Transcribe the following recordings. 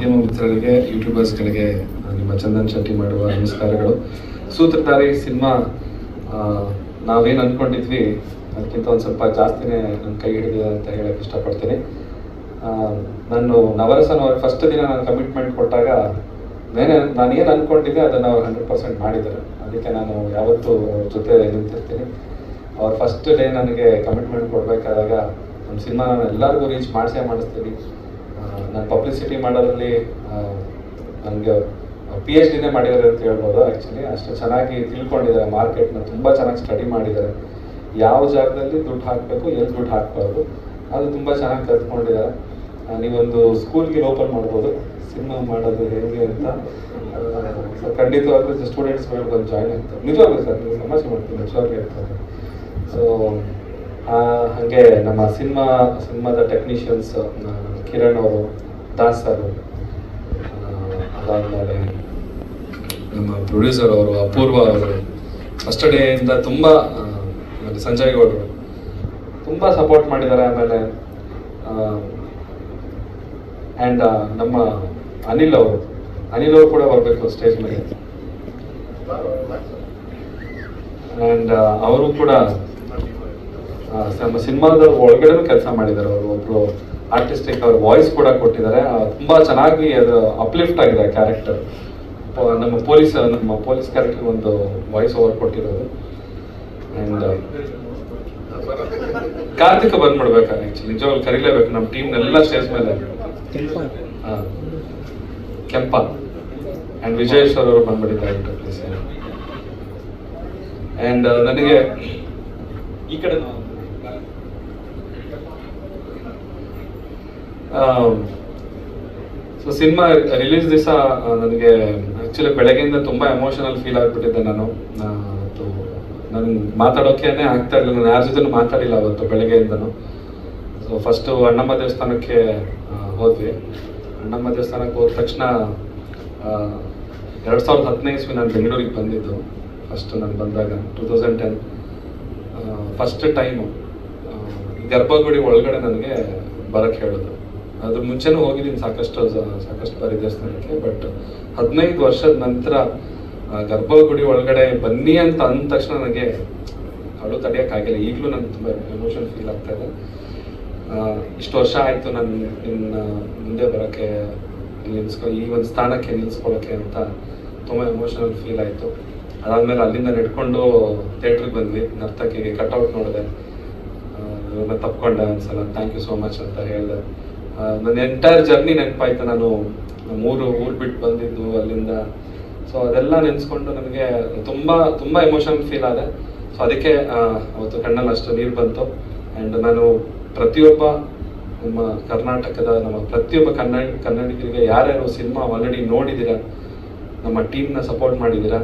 ಮಾಧ್ಯಮ ಮಿತ್ರರಿಗೆ ಯೂಟ್ಯೂಬರ್ಸ್ಗಳಿಗೆ ನಿಮ್ಮ ಚಂದನ್ ಶೆಟ್ಟಿ ಮಾಡುವ ನಮಸ್ಕಾರಗಳು. ಸೂತ್ರಧಾರಿ ಸಿನಿಮಾ ನಾವೇನು ಅಂದ್ಕೊಂಡಿದ್ವಿ ಅದಕ್ಕಿಂತ ಒಂದು ಸ್ವಲ್ಪ ಜಾಸ್ತಿನೇ ನನ್ನ ಕೈ ಹಿಡಿದಿದೆ ಅಂತ ಹೇಳಕ್ಕೆ ಇಷ್ಟಪಡ್ತೀನಿ. ನಾನು ನವರಸನ ಫಸ್ಟ್ ದಿನ ನಾನು ಕಮಿಟ್ಮೆಂಟ್ ಕೊಟ್ಟಾಗ ನೇನೆ ನಾನು ಏನು ಅಂದ್ಕೊಂಡಿದ್ದೆ ಅದನ್ನು ಅವ್ರು ಹಂಡ್ರೆಡ್ ಪರ್ಸೆಂಟ್ ಮಾಡಿದ್ದಾರೆ. ಅದಕ್ಕೆ ನಾನು ಯಾವತ್ತೂ ಅವ್ರ ಜೊತೆ ನಿಂತಿರ್ತೀನಿ. ಅವ್ರು ಫಸ್ಟ್ ಡೇ ನನಗೆ ಕಮಿಟ್ಮೆಂಟ್ ಕೊಡಬೇಕಾದಾಗ ನಮ್ಮ ಸಿನಿಮಾ ನಾನು ಎಲ್ಲರಿಗೂ ರೀಚ್ ಮಾಡಿಸೇ ಮಾಡಿಸ್ತೀನಿ. ನಾನು ಪಬ್ಲಿಸಿಟಿ ಮಾಡೋದ್ರಲ್ಲಿ ನನಗೆ ಪಿ ಎಚ್ ಡಿನೇ ಮಾಡಿದ್ದಾರೆ ಅಂತ ಹೇಳ್ಬೋದು ಆ್ಯಕ್ಚುಲಿ ಅಷ್ಟು ಚೆನ್ನಾಗಿ ತಿಳ್ಕೊಂಡಿದ್ದಾರೆ ಮಾರ್ಕೆಟ್ನ ತುಂಬ ಚೆನ್ನಾಗಿ ಸ್ಟಡಿ ಮಾಡಿದ್ದಾರೆ. ಯಾವ ಜಾಗದಲ್ಲಿ ದುಡ್ಡು ಹಾಕಬೇಕು, ಎಲ್ಲಿ ದುಡ್ಡು ಹಾಕಬಾರ್ದು, ಅದು ತುಂಬ ಚೆನ್ನಾಗಿ ಕಲ್ತ್ಕೊಂಡಿದ್ದಾರೆ. ನೀವೊಂದು ಸ್ಕೂಲ್ಗೆ ಓಪನ್ ಮಾಡ್ಬೋದು. ಸಿನಿಮಾ ಮಾಡೋದು ಹೇಗೆ ಅಂತ ಸೊ ಖಂಡಿತವಾಗ್ಲೂ ಸ್ಟೂಡೆಂಟ್ಸ್ ಬಂದು ಜಾಯ್ನ್ ಆಗ್ತಾರೆ ನಿಜವಾಗ್ಲೂ ಸರ್, ನೀವು ಸಮಸ್ಯೆ ಮಾಡ್ತೀನಿ ನಿಜವಾಗ್ಲೂ ಇರ್ತಾರೆ ಸೊ ಹಾಗೆ ನಮ್ಮ ಸಿನಿಮಾ, ಸಿನಿಮಾದ ಟೆಕ್ನಿಷಿಯನ್ಸ್ ಕಿರಣ್ ಅವರು, ದಾಸ್ ಸರ್ ಅದಾದಮೇಲೆ ನಮ್ಮ ಪ್ರೊಡ್ಯೂಸರ್ ಅವರು, ಅಪೂರ್ವ ಅವರು ಫಸ್ಟ್ ಡೇಯಿಂದ ತುಂಬ ಸಂಜಯ್ ಗೌಡರು ತುಂಬ ಸಪೋರ್ಟ್ ಮಾಡಿದ್ದಾರೆ ಆಮೇಲೆ ಆ್ಯಂಡ್ ನಮ್ಮ ಅನಿಲ್ ಅವರು ಅನಿಲ್ ಅವರು ಕೂಡ ಬರಬೇಕು ಸ್ಟೇಜ್ ಮೇಲೆ. ಆ್ಯಂಡ್ ಅವರು ಕೂಡ ನಮ್ಮ ಸಿನಿಮಾದ ಒಳಗಡೆ ಕೆಲಸ ಮಾಡಿದ್ದಾರೆ ಅವರು. ಒಬ್ರು ಆರ್ಟಿಸ್ಟಿಕ್ ಅವ್ರ ವಾಯ್ಸ್ ಕೂಡ ಕೊಟ್ಟಿದ್ದಾರೆ. ಆ, ತುಂಬಾ ಚೆನ್ನಾಗಿ ಅದು ಅಪ್ಲಿಫ್ಟ್ ಆಗಿದೆ ಕ್ಯಾರೆಕ್ಟರ್ ನಮ್ಮ ಪೊಲೀಸ್ ನಮ್ಮ ಪೊಲೀಸ್ ಕ್ಯಾರೆಕ್ಟರ್ ಒಂದು ವಾಯ್ಸ್ ಓವರ್ ಕೊಟ್ಟಿರೋದು. ಆ್ಯಂಡ್ ಕಾರ್ತಿಕ ಬಂದ್ಬಿಡ್ಬೇಕು ಆಕ್ಚುಲಿ ನಿಜವಾಗ್ಲು ಕರೀಲೇಬೇಕು. ನಮ್ಮ ಟೀಮ್ ಎಲ್ಲ ಸ್ಟೇಜ್ ಮೇಲೆ. ಕೆಂಪ. ಆ್ಯಂಡ್ ವಿಜಯೇಶ್ವರ್ ಅವರು ಬಂದ್ಬಿಟ್ಟಿದ್ದಾರೆ ಪ್ಲೀಸ್ ಆ್ಯಂಡ್ ನನಗೆ ಈ ಕಡೆ ಸೊ ಸಿನಿಮಾ ರಿಲೀಸ್ ದಿವಸ ನನಗೆ ಆ್ಯಕ್ಚುಲಿ ಬೆಳಗ್ಗೆಯಿಂದ ತುಂಬ ಎಮೋಷನಲ್ ಫೀಲ್ ಆಗಿಬಿಟ್ಟಿದ್ದೆ ನಾನು. ನನಗೆ ಮಾತಾಡೋಕ್ಕೇನೆ ಆಗ್ತಾ ಇರಲಿಲ್ಲ. ನಾನು ಯಾರ ಜೊತೆ ಮಾತಾಡಿಲ್ಲ ಅವತ್ತು ಬೆಳಗ್ಗೆಯಿಂದನು. ಸೊ ಫಸ್ಟು ಅಣ್ಣಮ್ಮ ದೇವಸ್ಥಾನಕ್ಕೆ ಹೋದ್ವಿ. ಅಣ್ಣಮ್ಮ ದೇವಸ್ಥಾನಕ್ಕೆ ಹೋದ ತಕ್ಷಣ ಎರಡು ಸಾವಿರದ ಹದಿನೈದು ಇಸ್ವಿ ನಾನು ಬೆಂಗಳೂರಿಗೆ ಬಂದಿದ್ದು. ಫಸ್ಟ್ ನಾನು ಬಂದಾಗ two thousand ten first time ಗರ್ಭಗುಡಿ ಒಳಗಡೆ ನನಗೆ ಬರೋಕ್ಕೆ ಹೇಳಿದ್ರು. ಅದ್ರ ಮುಂಚೆನೂ ಹೋಗಿದ್ದೀನಿ ಸಾಕಷ್ಟು ಸಾಕಷ್ಟು ಬಾರಿ ದೇವಸ್ಥಾನಕ್ಕೆ ಬಟ್ ಹದಿನೈದು ವರ್ಷದ ನಂತರ ಗರ್ಭಗುಡಿ ಒಳಗಡೆ ಬನ್ನಿ ಅಂತ ಅಂದ ತಕ್ಷಣ ನನಗೆ ಅಳು ತಡೆಯೋಕ್ಕಾಗಿಲ್ಲ. ಈಗಲೂ ನನಗೆ ತುಂಬ ಎಮೋಷನ್ ಫೀಲ್ ಆಗ್ತಾ ಇದೆ. ಇಷ್ಟು ವರ್ಷ ಆಯಿತು ನಾನು, ನಿನ್ನ ಮುಂದೆ ಬರೋಕ್ಕೆ ನಿಲ್ಲಿಸ್ಕೊ ಈ ಒಂದು ಸ್ಥಾನಕ್ಕೆ ನಿಲ್ಲಿಸ್ಕೊಳ್ಳೋಕ್ಕೆ ಅಂತ ತುಂಬ ಎಮೋಷನಲ್ ಫೀಲ್ ಆಯಿತು. ಅದಾದಮೇಲೆ ಅಲ್ಲಿಂದ ನಡ್ಕೊಂಡು ಥಿಯೇಟ್ರಿಗೆ ಬಂದ್ವಿ. ನರ್ತಕಿಗೆ ಕಟ್ಔಟ್ ನೋಡಿದೆ. ತಪ್ಕೊಂಡೆ ಒಂದ್ಸಲ. ಥ್ಯಾಂಕ್ ಯು ಸೋ ಮಚ್ ಅಂತ ಹೇಳಿದೆ. ನನ್ನ ಎಂಟೈರ್ ಜರ್ನಿ ನೆನಪಾಯ್ತು. ನಾನು ಮೂರು ಊರು ಬಿಟ್ಟು ಬಂದಿದ್ದು ಅಲ್ಲಿಂದ. ಸೊ ಅದೆಲ್ಲ ನೆನೆಸ್ಕೊಂಡು ನನಗೆ ತುಂಬ ತುಂಬ ಎಮೋಷನ್ ಫೀಲ್ ಆದೆ. ಸೊ ಅದಕ್ಕೆ ಅವತ್ತು ಕಣ್ಣಲ್ಲಿ ಅಷ್ಟು ನೀರು ಬಂತು. ಆ್ಯಂಡ್ ನಾನು ಪ್ರತಿಯೊಬ್ಬ ನಮ್ಮ ಕರ್ನಾಟಕದ, ನಮ್ಮ ಪ್ರತಿಯೊಬ್ಬ ಕನ್ನಡ, ಕನ್ನಡಿಗರಿಗೆ ಯಾರ್ಯಾರು ಸಿನಿಮಾ ಆಲ್ರೆಡಿ ನೋಡಿದ್ದೀರಾ ನಮ್ಮ ಟೀಮ್ನ ಸಪೋರ್ಟ್ ಮಾಡಿದ್ದೀರಾ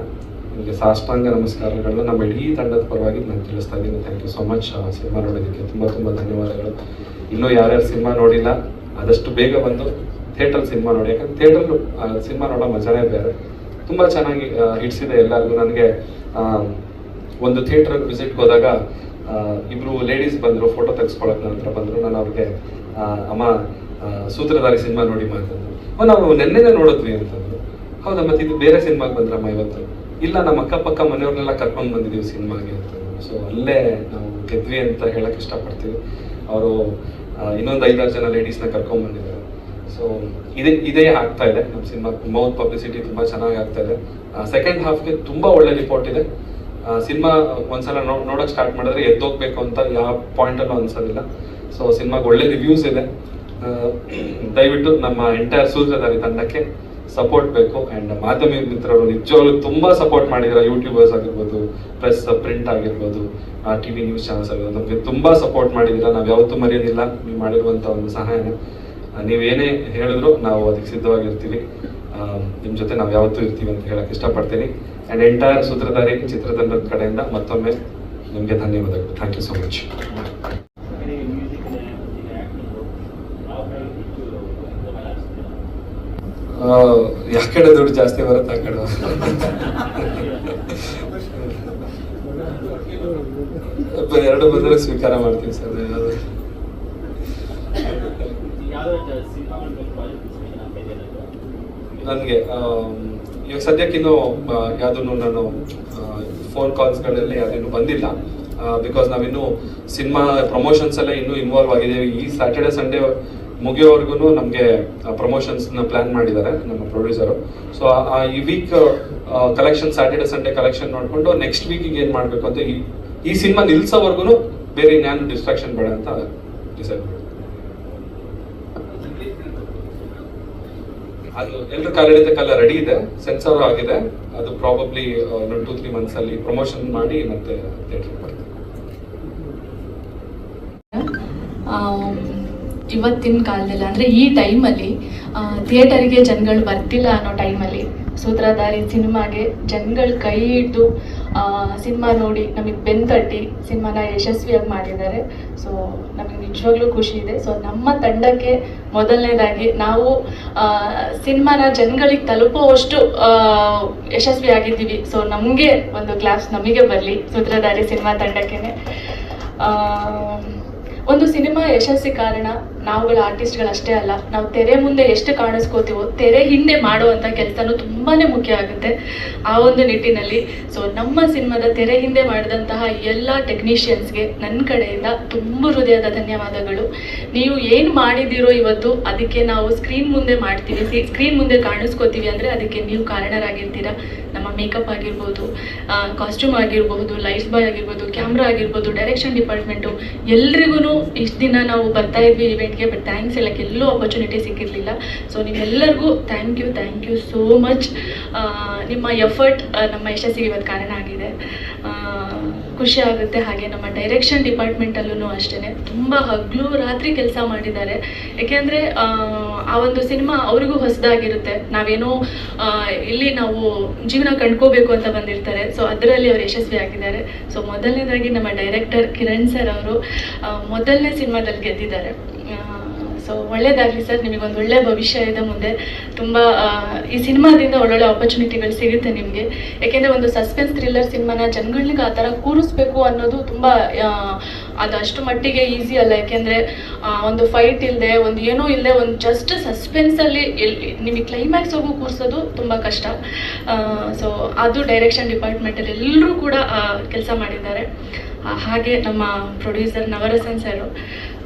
ನಿಮಗೆ ಸಾಷ್ಟಾಂಗ ನಮಸ್ಕಾರಗಳನ್ನ ನಮ್ಮ ಇಡೀ ತಂಡದ ಪರವಾಗಿ ನಾನು ತಿಳಿಸ್ತಾ ಇದ್ದೀನಿ. Thank you so much cinema ನೋಡೋದಕ್ಕೆ ತುಂಬ ತುಂಬ ಧನ್ಯವಾದಗಳು. ಇನ್ನೂ ಯಾರ್ಯಾರು ಸಿನಿಮಾ ನೋಡಿಲ್ಲ ಆದಷ್ಟು ಬೇಗ ಬಂದು ಥಿಯೇಟರ್ ಸಿನಿಮಾ ನೋಡಿ. ಯಾಕಂದ್ರೆ ಥಿಯೇಟರ್ ಸಿನಿಮಾ ನೋಡೋ ಮಜಾನೇ ಬೇರೆ. ತುಂಬ ಚೆನ್ನಾಗಿ ಹಿಡ್ಸಿದೆ ಎಲ್ಲರಿಗೂ. ನನಗೆ ಒಂದು ಥಿಯೇಟರ್ ವಿಸಿಟ್ಗೆ ಹೋದಾಗ ಇಬ್ರು ಲೇಡೀಸ್ ಬಂದರು, ಫೋಟೋ ತೆಗೆಸ್ಕೊಳಕ್ಕೆ ನನ್ನ ಹತ್ರ ಬಂದರು. ನಾನು ಅವ್ರಿಗೆ ಅಮ್ಮ ಸೂತ್ರಧಾರಿ ಸಿನಿಮಾ ನೋಡಿ ಮಾತಂದ್ರು ನಾವು ನೆನ್ನೆನೇ ನೋಡಿದ್ವಿ ಅಂತಂದ್ರು. ಹೌದಾ, ಮತ್ತೆ ಇದು ಬೇರೆ ಸಿನಿಮಾಗೆ ಬಂದ್ರಮ್ಮ ಇವತ್ತು? ಇಲ್ಲ, ನಮ್ಮ ಅಕ್ಕಪಕ್ಕ ಮನೆಯವ್ರನ್ನೆಲ್ಲ ಕರ್ಕೊಂಡು ಬಂದಿದ್ದೀವಿ ಸಿನಿಮಾಗೆ ಅಂತಂದ್ರು. ಸೊ ಅಲ್ಲೇ ನಾವು ಗೆದ್ವಿ ಅಂತ ಹೇಳಕ್ ಇಷ್ಟಪಡ್ತೀವಿ. ಅವರು ಇನ್ನೊಂದು ಐದಾರು ಜನ ಲೇಡೀಸ್ನ ಕರ್ಕೊಂಡ್ ಬಂದಿದ್ದಾರೆ. ಸೊ ಇದೇ ಇದೇ ಆಗ್ತಾ ಇದೆ. ನಮ್ಮ ಸಿನಿಮಾ ಮೌತ್ ಪಬ್ಲಿಸಿಟಿ ತುಂಬ ಚೆನ್ನಾಗಿ ಆಗ್ತಾ ಇದೆ. ಸೆಕೆಂಡ್ ಹಾಫ್ಗೆ ತುಂಬ ಒಳ್ಳೆ ರಿಪೋರ್ಟ್ ಇದೆ. ಸಿನಿಮಾ ಒಂದ್ಸಲ ನೋ, ನೋಡೋಕೆ ಸ್ಟಾರ್ಟ್ ಮಾಡಿದ್ರೆ ಎದ್ದೋಗ್ಬೇಕು ಅಂತ ಯಾವ ಪಾಯಿಂಟಲ್ಲೂ ಅನ್ಸೋದಿಲ್ಲ. ಸೊ ಸಿನಿಮಾಗೆ ಒಳ್ಳೆ ರಿವ್ಯೂಸ್ ಇದೆ. ದಯವಿಟ್ಟು ನಮ್ಮ ಎಂಟೈರ್ ಸೂತ್ರಧಾರಿ ತಂಡಕ್ಕೆ ಸಪೋರ್ಟ್ ಬೇಕು ಆ್ಯಂಡ್ ಮಾಧ್ಯಮ ಮಿತ್ರರು ನಿಜವಾಗ್ಲೂ ತುಂಬ ಸಪೋರ್ಟ್ ಮಾಡಿದ್ದಾರೆ ಯೂಟ್ಯೂಬರ್ಸ್ ಆಗಿರ್ಬೋದು ಪ್ರೆಸ್ ಪ್ರಿಂಟ್ ಆಗಿರ್ಬೋದು ಟಿ ವಿ ನ್ಯೂಸ್ ಚಾನಲ್ಸ್ ಆಗಿರ್ಬೋದು, ನಮಗೆ ತುಂಬ ಸಪೋರ್ಟ್ ಮಾಡಿದ್ದೀರಾ, ನಾವು ಯಾವತ್ತೂ ಮರೆಯೋದಿಲ್ಲ, ನೀವು ಮಾಡಿರುವಂಥ ಒಂದು ಸಹಾಯನ. ನೀವೇನೇ ಹೇಳಿದ್ರು ನಾವು ಅದಕ್ಕೆ ಸಿದ್ಧವಾಗಿರ್ತೀವಿ. ನಿಮ್ಮ ಜೊತೆ ನಾವು ಯಾವತ್ತೂ ಇರ್ತೀವಿ ಅಂತ ಹೇಳಕ್ಕೆ ಇಷ್ಟಪಡ್ತೀನಿ. ಆ್ಯಂಡ್ ಎಂಟೈರ್ ಸೂತ್ರಧಾರಿ ಚಿತ್ರತಂಡದ ಕಡೆಯಿಂದ ಮತ್ತೊಮ್ಮೆ ನಿಮಗೆ ಧನ್ಯವಾದಗಳು. ಥ್ಯಾಂಕ್ ಯು ಸೊ ಮಚ್ ಯಾವ ಕಡೆ ದುಡ್ಡು ಜಾಸ್ತಿ ಬರುತ್ತೆ ಆ ಕಡೆ? ಎರಡು ಬಂದ್ರೆ ಸ್ವೀಕಾರ ಮಾಡ್ತೀನಿ ಸರ್ ನನಗೆ ಇವಾಗ ಸದ್ಯಕ್ಕೆ ಯಾವ್ದನ್ನು ಯಾವುದನ್ನು ನಾನು ಫೋನ್ ಕಾಲ್ಸ್ಗಳಲ್ಲಿ ಅದೇನು ಬಂದಿಲ್ಲ. ಬಿಕಾಸ್ ನಾವಿನ್ನೂ ಸಿನಿಮಾ ಪ್ರಮೋಷನ್ಸ್ ಎಲ್ಲ ಇನ್ನೂ ಇನ್ವಾಲ್ವ್ ಆಗಿದ್ದೇವೆ. ಈ ಸ್ಯಾಟರ್ಡೆ ಸಂಡೇ ಮುಗಿಯೋವರೆಗೂ ನಮಗೆ ಪ್ರಮೋಷನ್ಸ್ನ ಪ್ಲ್ಯಾನ್ ಮಾಡಿದ್ದಾರೆ ನಮ್ಮ ಪ್ರೊಡ್ಯೂಸರು ಸೊ ಈ week collection Saturday Sunday collection ನೋಡಿಕೊಂಡು ನೆಕ್ಸ್ಟ್ ವೀಕಿಗೆ ಏನು ಮಾಡಬೇಕು ಅಂತ ಈ ಈ ಸಿನಿಮಾ ನಿಲ್ಸೋವರೆಗೂ ಬೇರೆ ಇನ್ಯಾನು ಡಿಸ್ಟ್ರಾಕ್ಷನ್ ಬೇಡ ಅಂತ ಡಿಸೈಡ್ ಅದು ಎಲ್ಲರೂ ಕಾಲ ರೆಡಿ ಇದೆ ಸೆನ್ಸರ್ ಆಗಿದೆ. ಅದು ಪ್ರಾಬಬ್ಲಿ ಇನ್ನೊಂದು ಟೂ ತ್ರೀ ಮಂತ್ಸ್ ಅಲ್ಲಿ ಪ್ರಮೋಷನ್ ಮಾಡಿ ಮತ್ತೆ ಥಿಯೇಟರ್ ಬರ್ತೀವಿ. ಇವತ್ತಿನ ಕಾಲದಲ್ಲಿ, ಅಂದರೆ ಈ ಟೈಮಲ್ಲಿ ಥಿಯೇಟರಿಗೆ ಜನಗಳು ಬರ್ತಿಲ್ಲ ಅನ್ನೋ ಟೈಮಲ್ಲಿ ಸೂತ್ರಧಾರಿ ಸಿನಿಮಾಗೆ ಜನಗಳು ಕೈ ಹಿಡಿದು ಸಿನಿಮಾ ನೋಡಿ, ನಮಗೆ ಬೆನ್ ತಟ್ಟಿ ಸಿನಿಮಾನ ಯಶಸ್ವಿಯಾಗಿ ಮಾಡಿದ್ದಾರೆ. ಸೊ ನಮಗೆ ನಿಜವಾಗ್ಲೂ ಖುಷಿ ಇದೆ. ಸೊ ನಮ್ಮ ತಂಡಕ್ಕೆ ಮೊದಲನೇದಾಗಿ ನಾವು ಸಿನಿಮಾನ ಜನಗಳಿಗೆ ತಲುಪುವಷ್ಟು ಯಶಸ್ವಿ ಆಗಿದ್ದೀವಿ ಸೊ ನಮಗೆ ಒಂದು ಕ್ಲಾಸ್ ನಮಗೆ ಬರಲಿ, ಸೂತ್ರಧಾರಿ ಸಿನಿಮಾ ತಂಡಕ್ಕೆ ಒಂದು ಸಿನಿಮಾ ಯಶಸ್ಸಿ ಕಾರಣ ನಾವುಗಳ ಆರ್ಟಿಸ್ಟ್ಗಳಷ್ಟೇ ಅಲ್ಲ, ನಾವು ತೆರೆ ಮುಂದೆ ಎಷ್ಟು ಕಾಣಿಸ್ಕೋತೀವೋ, ತೆರೆ ಹಿಂದೆ ಮಾಡುವಂಥ ಕೆಲಸನೂ ತುಂಬಾ ಮುಖ್ಯ ಆಗುತ್ತೆ ಆ ಒಂದು ನಿಟ್ಟಿನಲ್ಲಿ. ಸೊ ನಮ್ಮ ಸಿನಿಮಾದ ತೆರೆ ಹಿಂದೆ ಮಾಡಿದಂತಹ ಎಲ್ಲ ಟೆಕ್ನಿಷಿಯನ್ಸ್ಗೆ ನನ್ನ ಕಡೆಯಿಂದ ತುಂಬ ಹೃದಯದ ಧನ್ಯವಾದಗಳು. ನೀವು ಏನು ಮಾಡಿದ್ದೀರೋ ಇವತ್ತು ಅದಕ್ಕೆ ನಾವು ಸ್ಕ್ರೀನ್ ಮುಂದೆ ಮಾಡ್ತೀವಿ. ಸ್ಕ್ರೀನ್ ಮುಂದೆ ಕಾಣಿಸ್ಕೋತೀವಿ ಅಂದರೆ ಅದಕ್ಕೆ ನೀವು ಕಾರಣರಾಗಿರ್ತೀರ. ನಮ್ಮ ಮೇಕಪ್ ಆಗಿರ್ಬೋದು ಕಾಸ್ಟ್ಯೂಮ್ ಆಗಿರ್ಬೋದು ಲೈಟ್ಸ್ ಬಾಯ್ ಆಗಿರ್ಬೋದು ಕ್ಯಾಮ್ರಾ ಆಗಿರ್ಬೋದು ಡೈರೆಕ್ಷನ್ ಡಿಪಾರ್ಟ್ಮೆಂಟು ಎಲ್ರಿಗೂ ಇಷ್ಟು ದಿನ ನಾವು ಬರ್ತಾ ಇದ್ವಿ ಇವೆಂಟ್ಗೆ ಬಟ್ ಥ್ಯಾಂಕ್ಸ್ ಹೇಳಕ್ಕೆ ಎಲ್ಲೂ ಆಪರ್ಚುನಿಟಿ ಸಿಕ್ಕಿರಲಿಲ್ಲ. ಸೊ ನಿಮ್ಮೆಲ್ಲರಿಗೂ thank you thank you so much ನಿಮ್ಮ ಎಫರ್ಟ್ ನಮ್ಮ ಯಶಸ್ಸಿಗೆ ಇವತ್ತು ಕಾರಣ ಆಗಿದೆ. ಖುಷಿ ಆಗುತ್ತೆ. ಹಾಗೆ ನಮ್ಮ ಡೈರೆಕ್ಷನ್ ಡಿಪಾರ್ಟ್ಮೆಂಟಲ್ಲೂ ಅಷ್ಟೇ ತುಂಬ ಹಗಲು ರಾತ್ರಿ ಕೆಲಸ ಮಾಡಿದ್ದಾರೆ. ಏಕೆಂದರೆ, ಆ ಒಂದು ಸಿನಿಮಾ ಅವ್ರಿಗೂ ಹೊಸದಾಗಿರುತ್ತೆ. ನಾವೇನೋ ಇಲ್ಲಿ ನಾವು ಜೀವನ ಕಂಡ್ಕೋಬೇಕು ಅಂತ ಬಂದಿರ್ತಾರೆ. ಸೊ ಅದರಲ್ಲಿ ಅವರು ಯಶಸ್ವಿ ಆಗಿದ್ದಾರೆ. ಸೊ ಮೊದಲನೇದಾಗಿ ನಮ್ಮ ಡೈರೆಕ್ಟರ್ ಕಿರಣ್ ಸರ್ ಅವರು ಮೊದಲನೇ ಸಿನಿಮಾದಲ್ಲಿ ಗೆದ್ದಿದ್ದಾರೆ. ಸೊ ಒಳ್ಳೇದಾಗಲಿ ಸರ್, ನಿಮಗೊಂದು ಒಳ್ಳೆ ಭವಿಷ್ಯ ಇದೆ ಮುಂದೆ ತುಂಬ ಈ ಸಿನಿಮಾದಿಂದ ಒಳ್ಳೊಳ್ಳೆ ಆಪರ್ಚುನಿಟಿಗಳು ಸಿಗುತ್ತೆ ನಿಮಗೆ. ಯಾಕೆಂದರೆ ಒಂದು ಸಸ್ಪೆನ್ಸ್ ಥ್ರಿಲ್ಲರ್ ಸಿನಿಮಾನ ಜನಗಳಿಗೆ ಆ ಥರ ಕೂರಿಸ್ಬೇಕು ಅನ್ನೋದು ತುಂಬ ಅದು ಅಷ್ಟು ಮಟ್ಟಿಗೆ ಈಸಿ ಅಲ್ಲ. ಯಾಕೆಂದರೆ ಒಂದು ಫೈಟ್ ಇಲ್ಲದೆ ಒಂದು ಏನೂ ಇಲ್ಲದೆ ಒಂದು ಜಸ್ಟ್ ಸಸ್ಪೆನ್ಸಲ್ಲಿ ಎಲ್ಲಿ ನಿಮಗೆ ಹೋಗು ಕೂರಿಸೋದು ತುಂಬ ಕಷ್ಟ. ಸೊ ಅದು ಡೈರೆಕ್ಷನ್ ಡಿಪಾರ್ಟ್ಮೆಂಟಲ್ಲಿ ಎಲ್ಲರೂ ಕೂಡ ಕೆಲಸ ಮಾಡಿದ್ದಾರೆ. ಹಾಗೆ ನಮ್ಮ ಪ್ರೊಡ್ಯೂಸರ್ ನವರಸನ್ ಸರು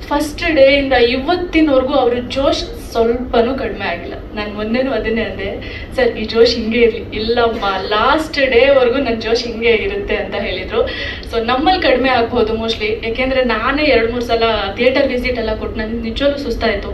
ಫಸ್ಟ್ ಡೇಯಿಂದ ಇವತ್ತಿನವರೆಗೂ ಅವರು ಜೋಶ್ ಸ್ವಲ್ಪನೂ ಕಡಿಮೆ ಆಗಿಲ್ಲ. ನಾನು ಮೊನ್ನೆನೂ ಅದನ್ನೇ ಅಂದೆ, ಸರ್, ಈ ಜೋಶ್ ಹಿಂಗೆ ಇರಲಿ. ಇಲ್ಲಮ್ಮ ಲಾಸ್ಟ್ ಡೇವರೆಗೂ ನನ್ನ ಜೋಶ್ ಹಿಂಗೆ ಇರುತ್ತೆ ಅಂತ ಹೇಳಿದರು. ಸೊ ನಮ್ಮಲ್ಲಿ ಕಡಿಮೆ ಆಗ್ಬೋದು ಮೋಸ್ಟ್ಲಿ ಏಕೆಂದರೆ ನಾನೇ ಎರಡು ಮೂರು ಸಲ ಥಿಯೇಟರ್ ವಿಸಿಟ್ ಎಲ್ಲ ಕೊಟ್ಟು ನನಗೆ ನಿಜವಾಗ್ಲೂ ಸುಸ್ತಾಯಿತು.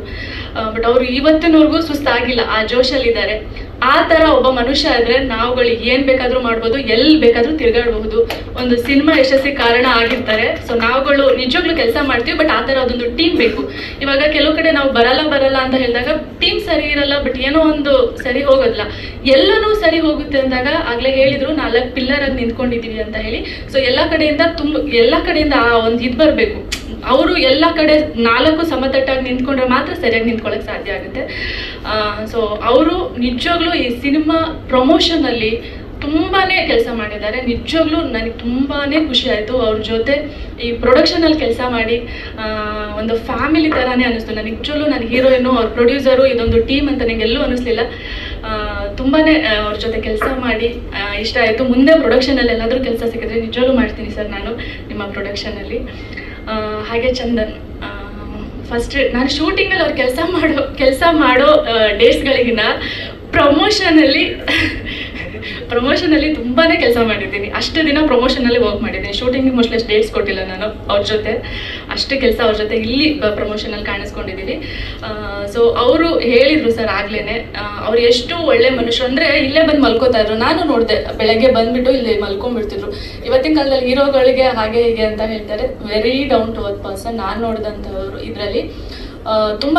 ಬಟ್ ಅವರು ಇವತ್ತಿನವರೆಗೂ ಸುಸ್ತಾಗಿಲ್ಲ. ಆ ಜೋಶಲ್ಲಿದ್ದಾರೆ ಆ ಥರ ಒಬ್ಬ ಮನುಷ್ಯ ಆದರೆ ನಾವುಗಳು ಏನು ಬೇಕಾದರೂ ಮಾಡ್ಬೋದು ಎಲ್ಲಿ ಬೇಕಾದರೂ ತಿರುಗಾಡಬಹುದು. ಒಂದು ಸಿನಿಮಾ ಯಶಸ್ಸಿ ಕಾರಣ ಆಗಿರ್ತಾರೆ. ಸೊ ನಾವುಗಳು ನಿಜವಾಗ್ಲೂ ಕೆಲಸ ಮಾಡ್ತೀವಿ ಬಟ್ ಆ ಥರ ಅದೊಂದು ಟೀಮ್ ಬೇಕು. ಇವಾಗ ಕೆಲವು ಕಡೆ ನಾವು ಬರಲ್ಲ ಬರಲ್ಲ ಅಂತ ಹೇಳಿದಾಗ ಟೀಮ್ ಸರಿ ಇರಲ್ಲ ಬಟ್ ಏನೋ ಒಂದು ಸರಿ ಹೋಗೋದಿಲ್ಲ. ಎಲ್ಲನೂ ಸರಿ ಹೋಗುತ್ತೆ ಅಂದಾಗ ಆಗಲೇ ಹೇಳಿದ್ರು, ನಾಲ್ಕು ಪಿಲ್ಲರ್ ಆಗಿ ನಿಂತ್ಕೊಂಡಿದ್ದೀವಿ ಅಂತ ಹೇಳಿ. ಸೊ ಎಲ್ಲ ಕಡೆಯಿಂದ ತುಂಬ, ಎಲ್ಲ ಕಡೆಯಿಂದ ಆ ಒಂದು ಇದು ಬರಬೇಕು. ಅವರು ಎಲ್ಲ ಕಡೆ ನಾಲ್ಕು ಸಮತಟ್ಟಾಗಿ ನಿಂತ್ಕೊಂಡ್ರೆ ಮಾತ್ರ ಸರಿಯಾಗಿ ನಿಂತ್ಕೊಳ್ಳೋಕೆ ಸಾಧ್ಯ ಆಗುತ್ತೆ. ಸೊ ಅವರು ನಿಜವಾಗ್ಲೂ ಈ ಸಿನಿಮಾ ಪ್ರಮೋಷನಲ್ಲಿ ತುಂಬಾ ಕೆಲಸ ಮಾಡಿದ್ದಾರೆ. ನಿಜವಾಗ್ಲೂ ನನಗೆ ತುಂಬಾ ಖುಷಿ ಆಯಿತು. ಅವ್ರ ಜೊತೆ ಈ ಪ್ರೊಡಕ್ಷನಲ್ಲಿ ಕೆಲಸ ಮಾಡಿ ಒಂದು ಫ್ಯಾಮಿಲಿ ಥರನೇ ಅನ್ನಿಸ್ತು. ನನಗೆ ನಿಜವಾಗ್ಲೂ ನನ್ನ ಹೀರೋಯಿನು ಅವ್ರ ಪ್ರೊಡ್ಯೂಸರು ಇದೊಂದು ಟೀಮ್ ಅಂತ ನನಗೆ ಎಲ್ಲೂ ಅನಿಸ್ಲಿಲ್ಲ ತುಂಬಾ ಅವ್ರ ಜೊತೆ ಕೆಲಸ ಮಾಡಿ ಇಷ್ಟ ಆಯಿತು. ಮುಂದೆ ಪ್ರೊಡಕ್ಷನಲ್ಲಿ ಎಲ್ಲಾದರೂ ಕೆಲಸ ಸಿಕ್ಕಿದ್ರೆ ನಿಜವಾಗ್ಲೂ ಮಾಡ್ತೀನಿ ಸರ್ ನಾನು ನಿಮ್ಮ ಪ್ರೊಡಕ್ಷನಲ್ಲಿ ಹಾಗೆ ಚಂದನ್. ಫಸ್ಟ್ ನಾನು ಶೂಟಿಂಗಲ್ಲಿ ಅವ್ರು ಕೆಲಸ ಮಾಡೋ ಕೆಲಸ ಮಾಡೋ ಡೇಟ್ಸ್ಗಳಿಗಿನ ಪ್ರಮೋಷನಲ್ಲಿ ಪ್ರಮೋಷನಲ್ಲಿ ತುಂಬಾ ಕೆಲಸ ಮಾಡಿದ್ದೀನಿ. ಅಷ್ಟು ದಿನ ಪ್ರಮೋಷನಲ್ಲಿ ವರ್ಕ್ ಮಾಡಿದ್ದೀನಿ. ಶೂಟಿಂಗ್ ಮೋಸ್ಟ್ಲಿ ಅಷ್ಟು ಡೇಟ್ಸ್ ಕೊಟ್ಟಿಲ್ಲ ನಾನು ಅವ್ರ ಜೊತೆ. ಅಷ್ಟು ಕೆಲಸ ಅವ್ರ ಜೊತೆ ಇಲ್ಲಿ ಪ್ರಮೋಷನಲ್ಲಿ ಕಾಣಿಸ್ಕೊಂಡಿದ್ದೀನಿ. ಸೊ ಅವರು ಹೇಳಿದರು ಸರ್ ಆಗ್ಲೇ ಅವ್ರು ಎಷ್ಟು ಒಳ್ಳೆ ಮನುಷ್ಯರು ಅಂದರೆ ಇಲ್ಲೇ ಬಂದು ಮಲ್ಕೋತಾ ಇದ್ರು. ನಾನು ನೋಡಿದೆ, ಬೆಳಗ್ಗೆ ಬಂದ್ಬಿಟ್ಟು ಇಲ್ಲಿ ಮಲ್ಕೊಂಡ್ಬಿಡ್ತಿದ್ರು. ಇವತ್ತಿನ ಕಾಲದಲ್ಲಿ ಹೀರೋಗಳಿಗೆ ಹಾಗೆ ಹೀಗೆ ಅಂತ ಹೇಳ್ತಾರೆ. Very down to earth person ನಾನು ನೋಡಿದಂಥವ್ರು ಇದರಲ್ಲಿ. ತುಂಬ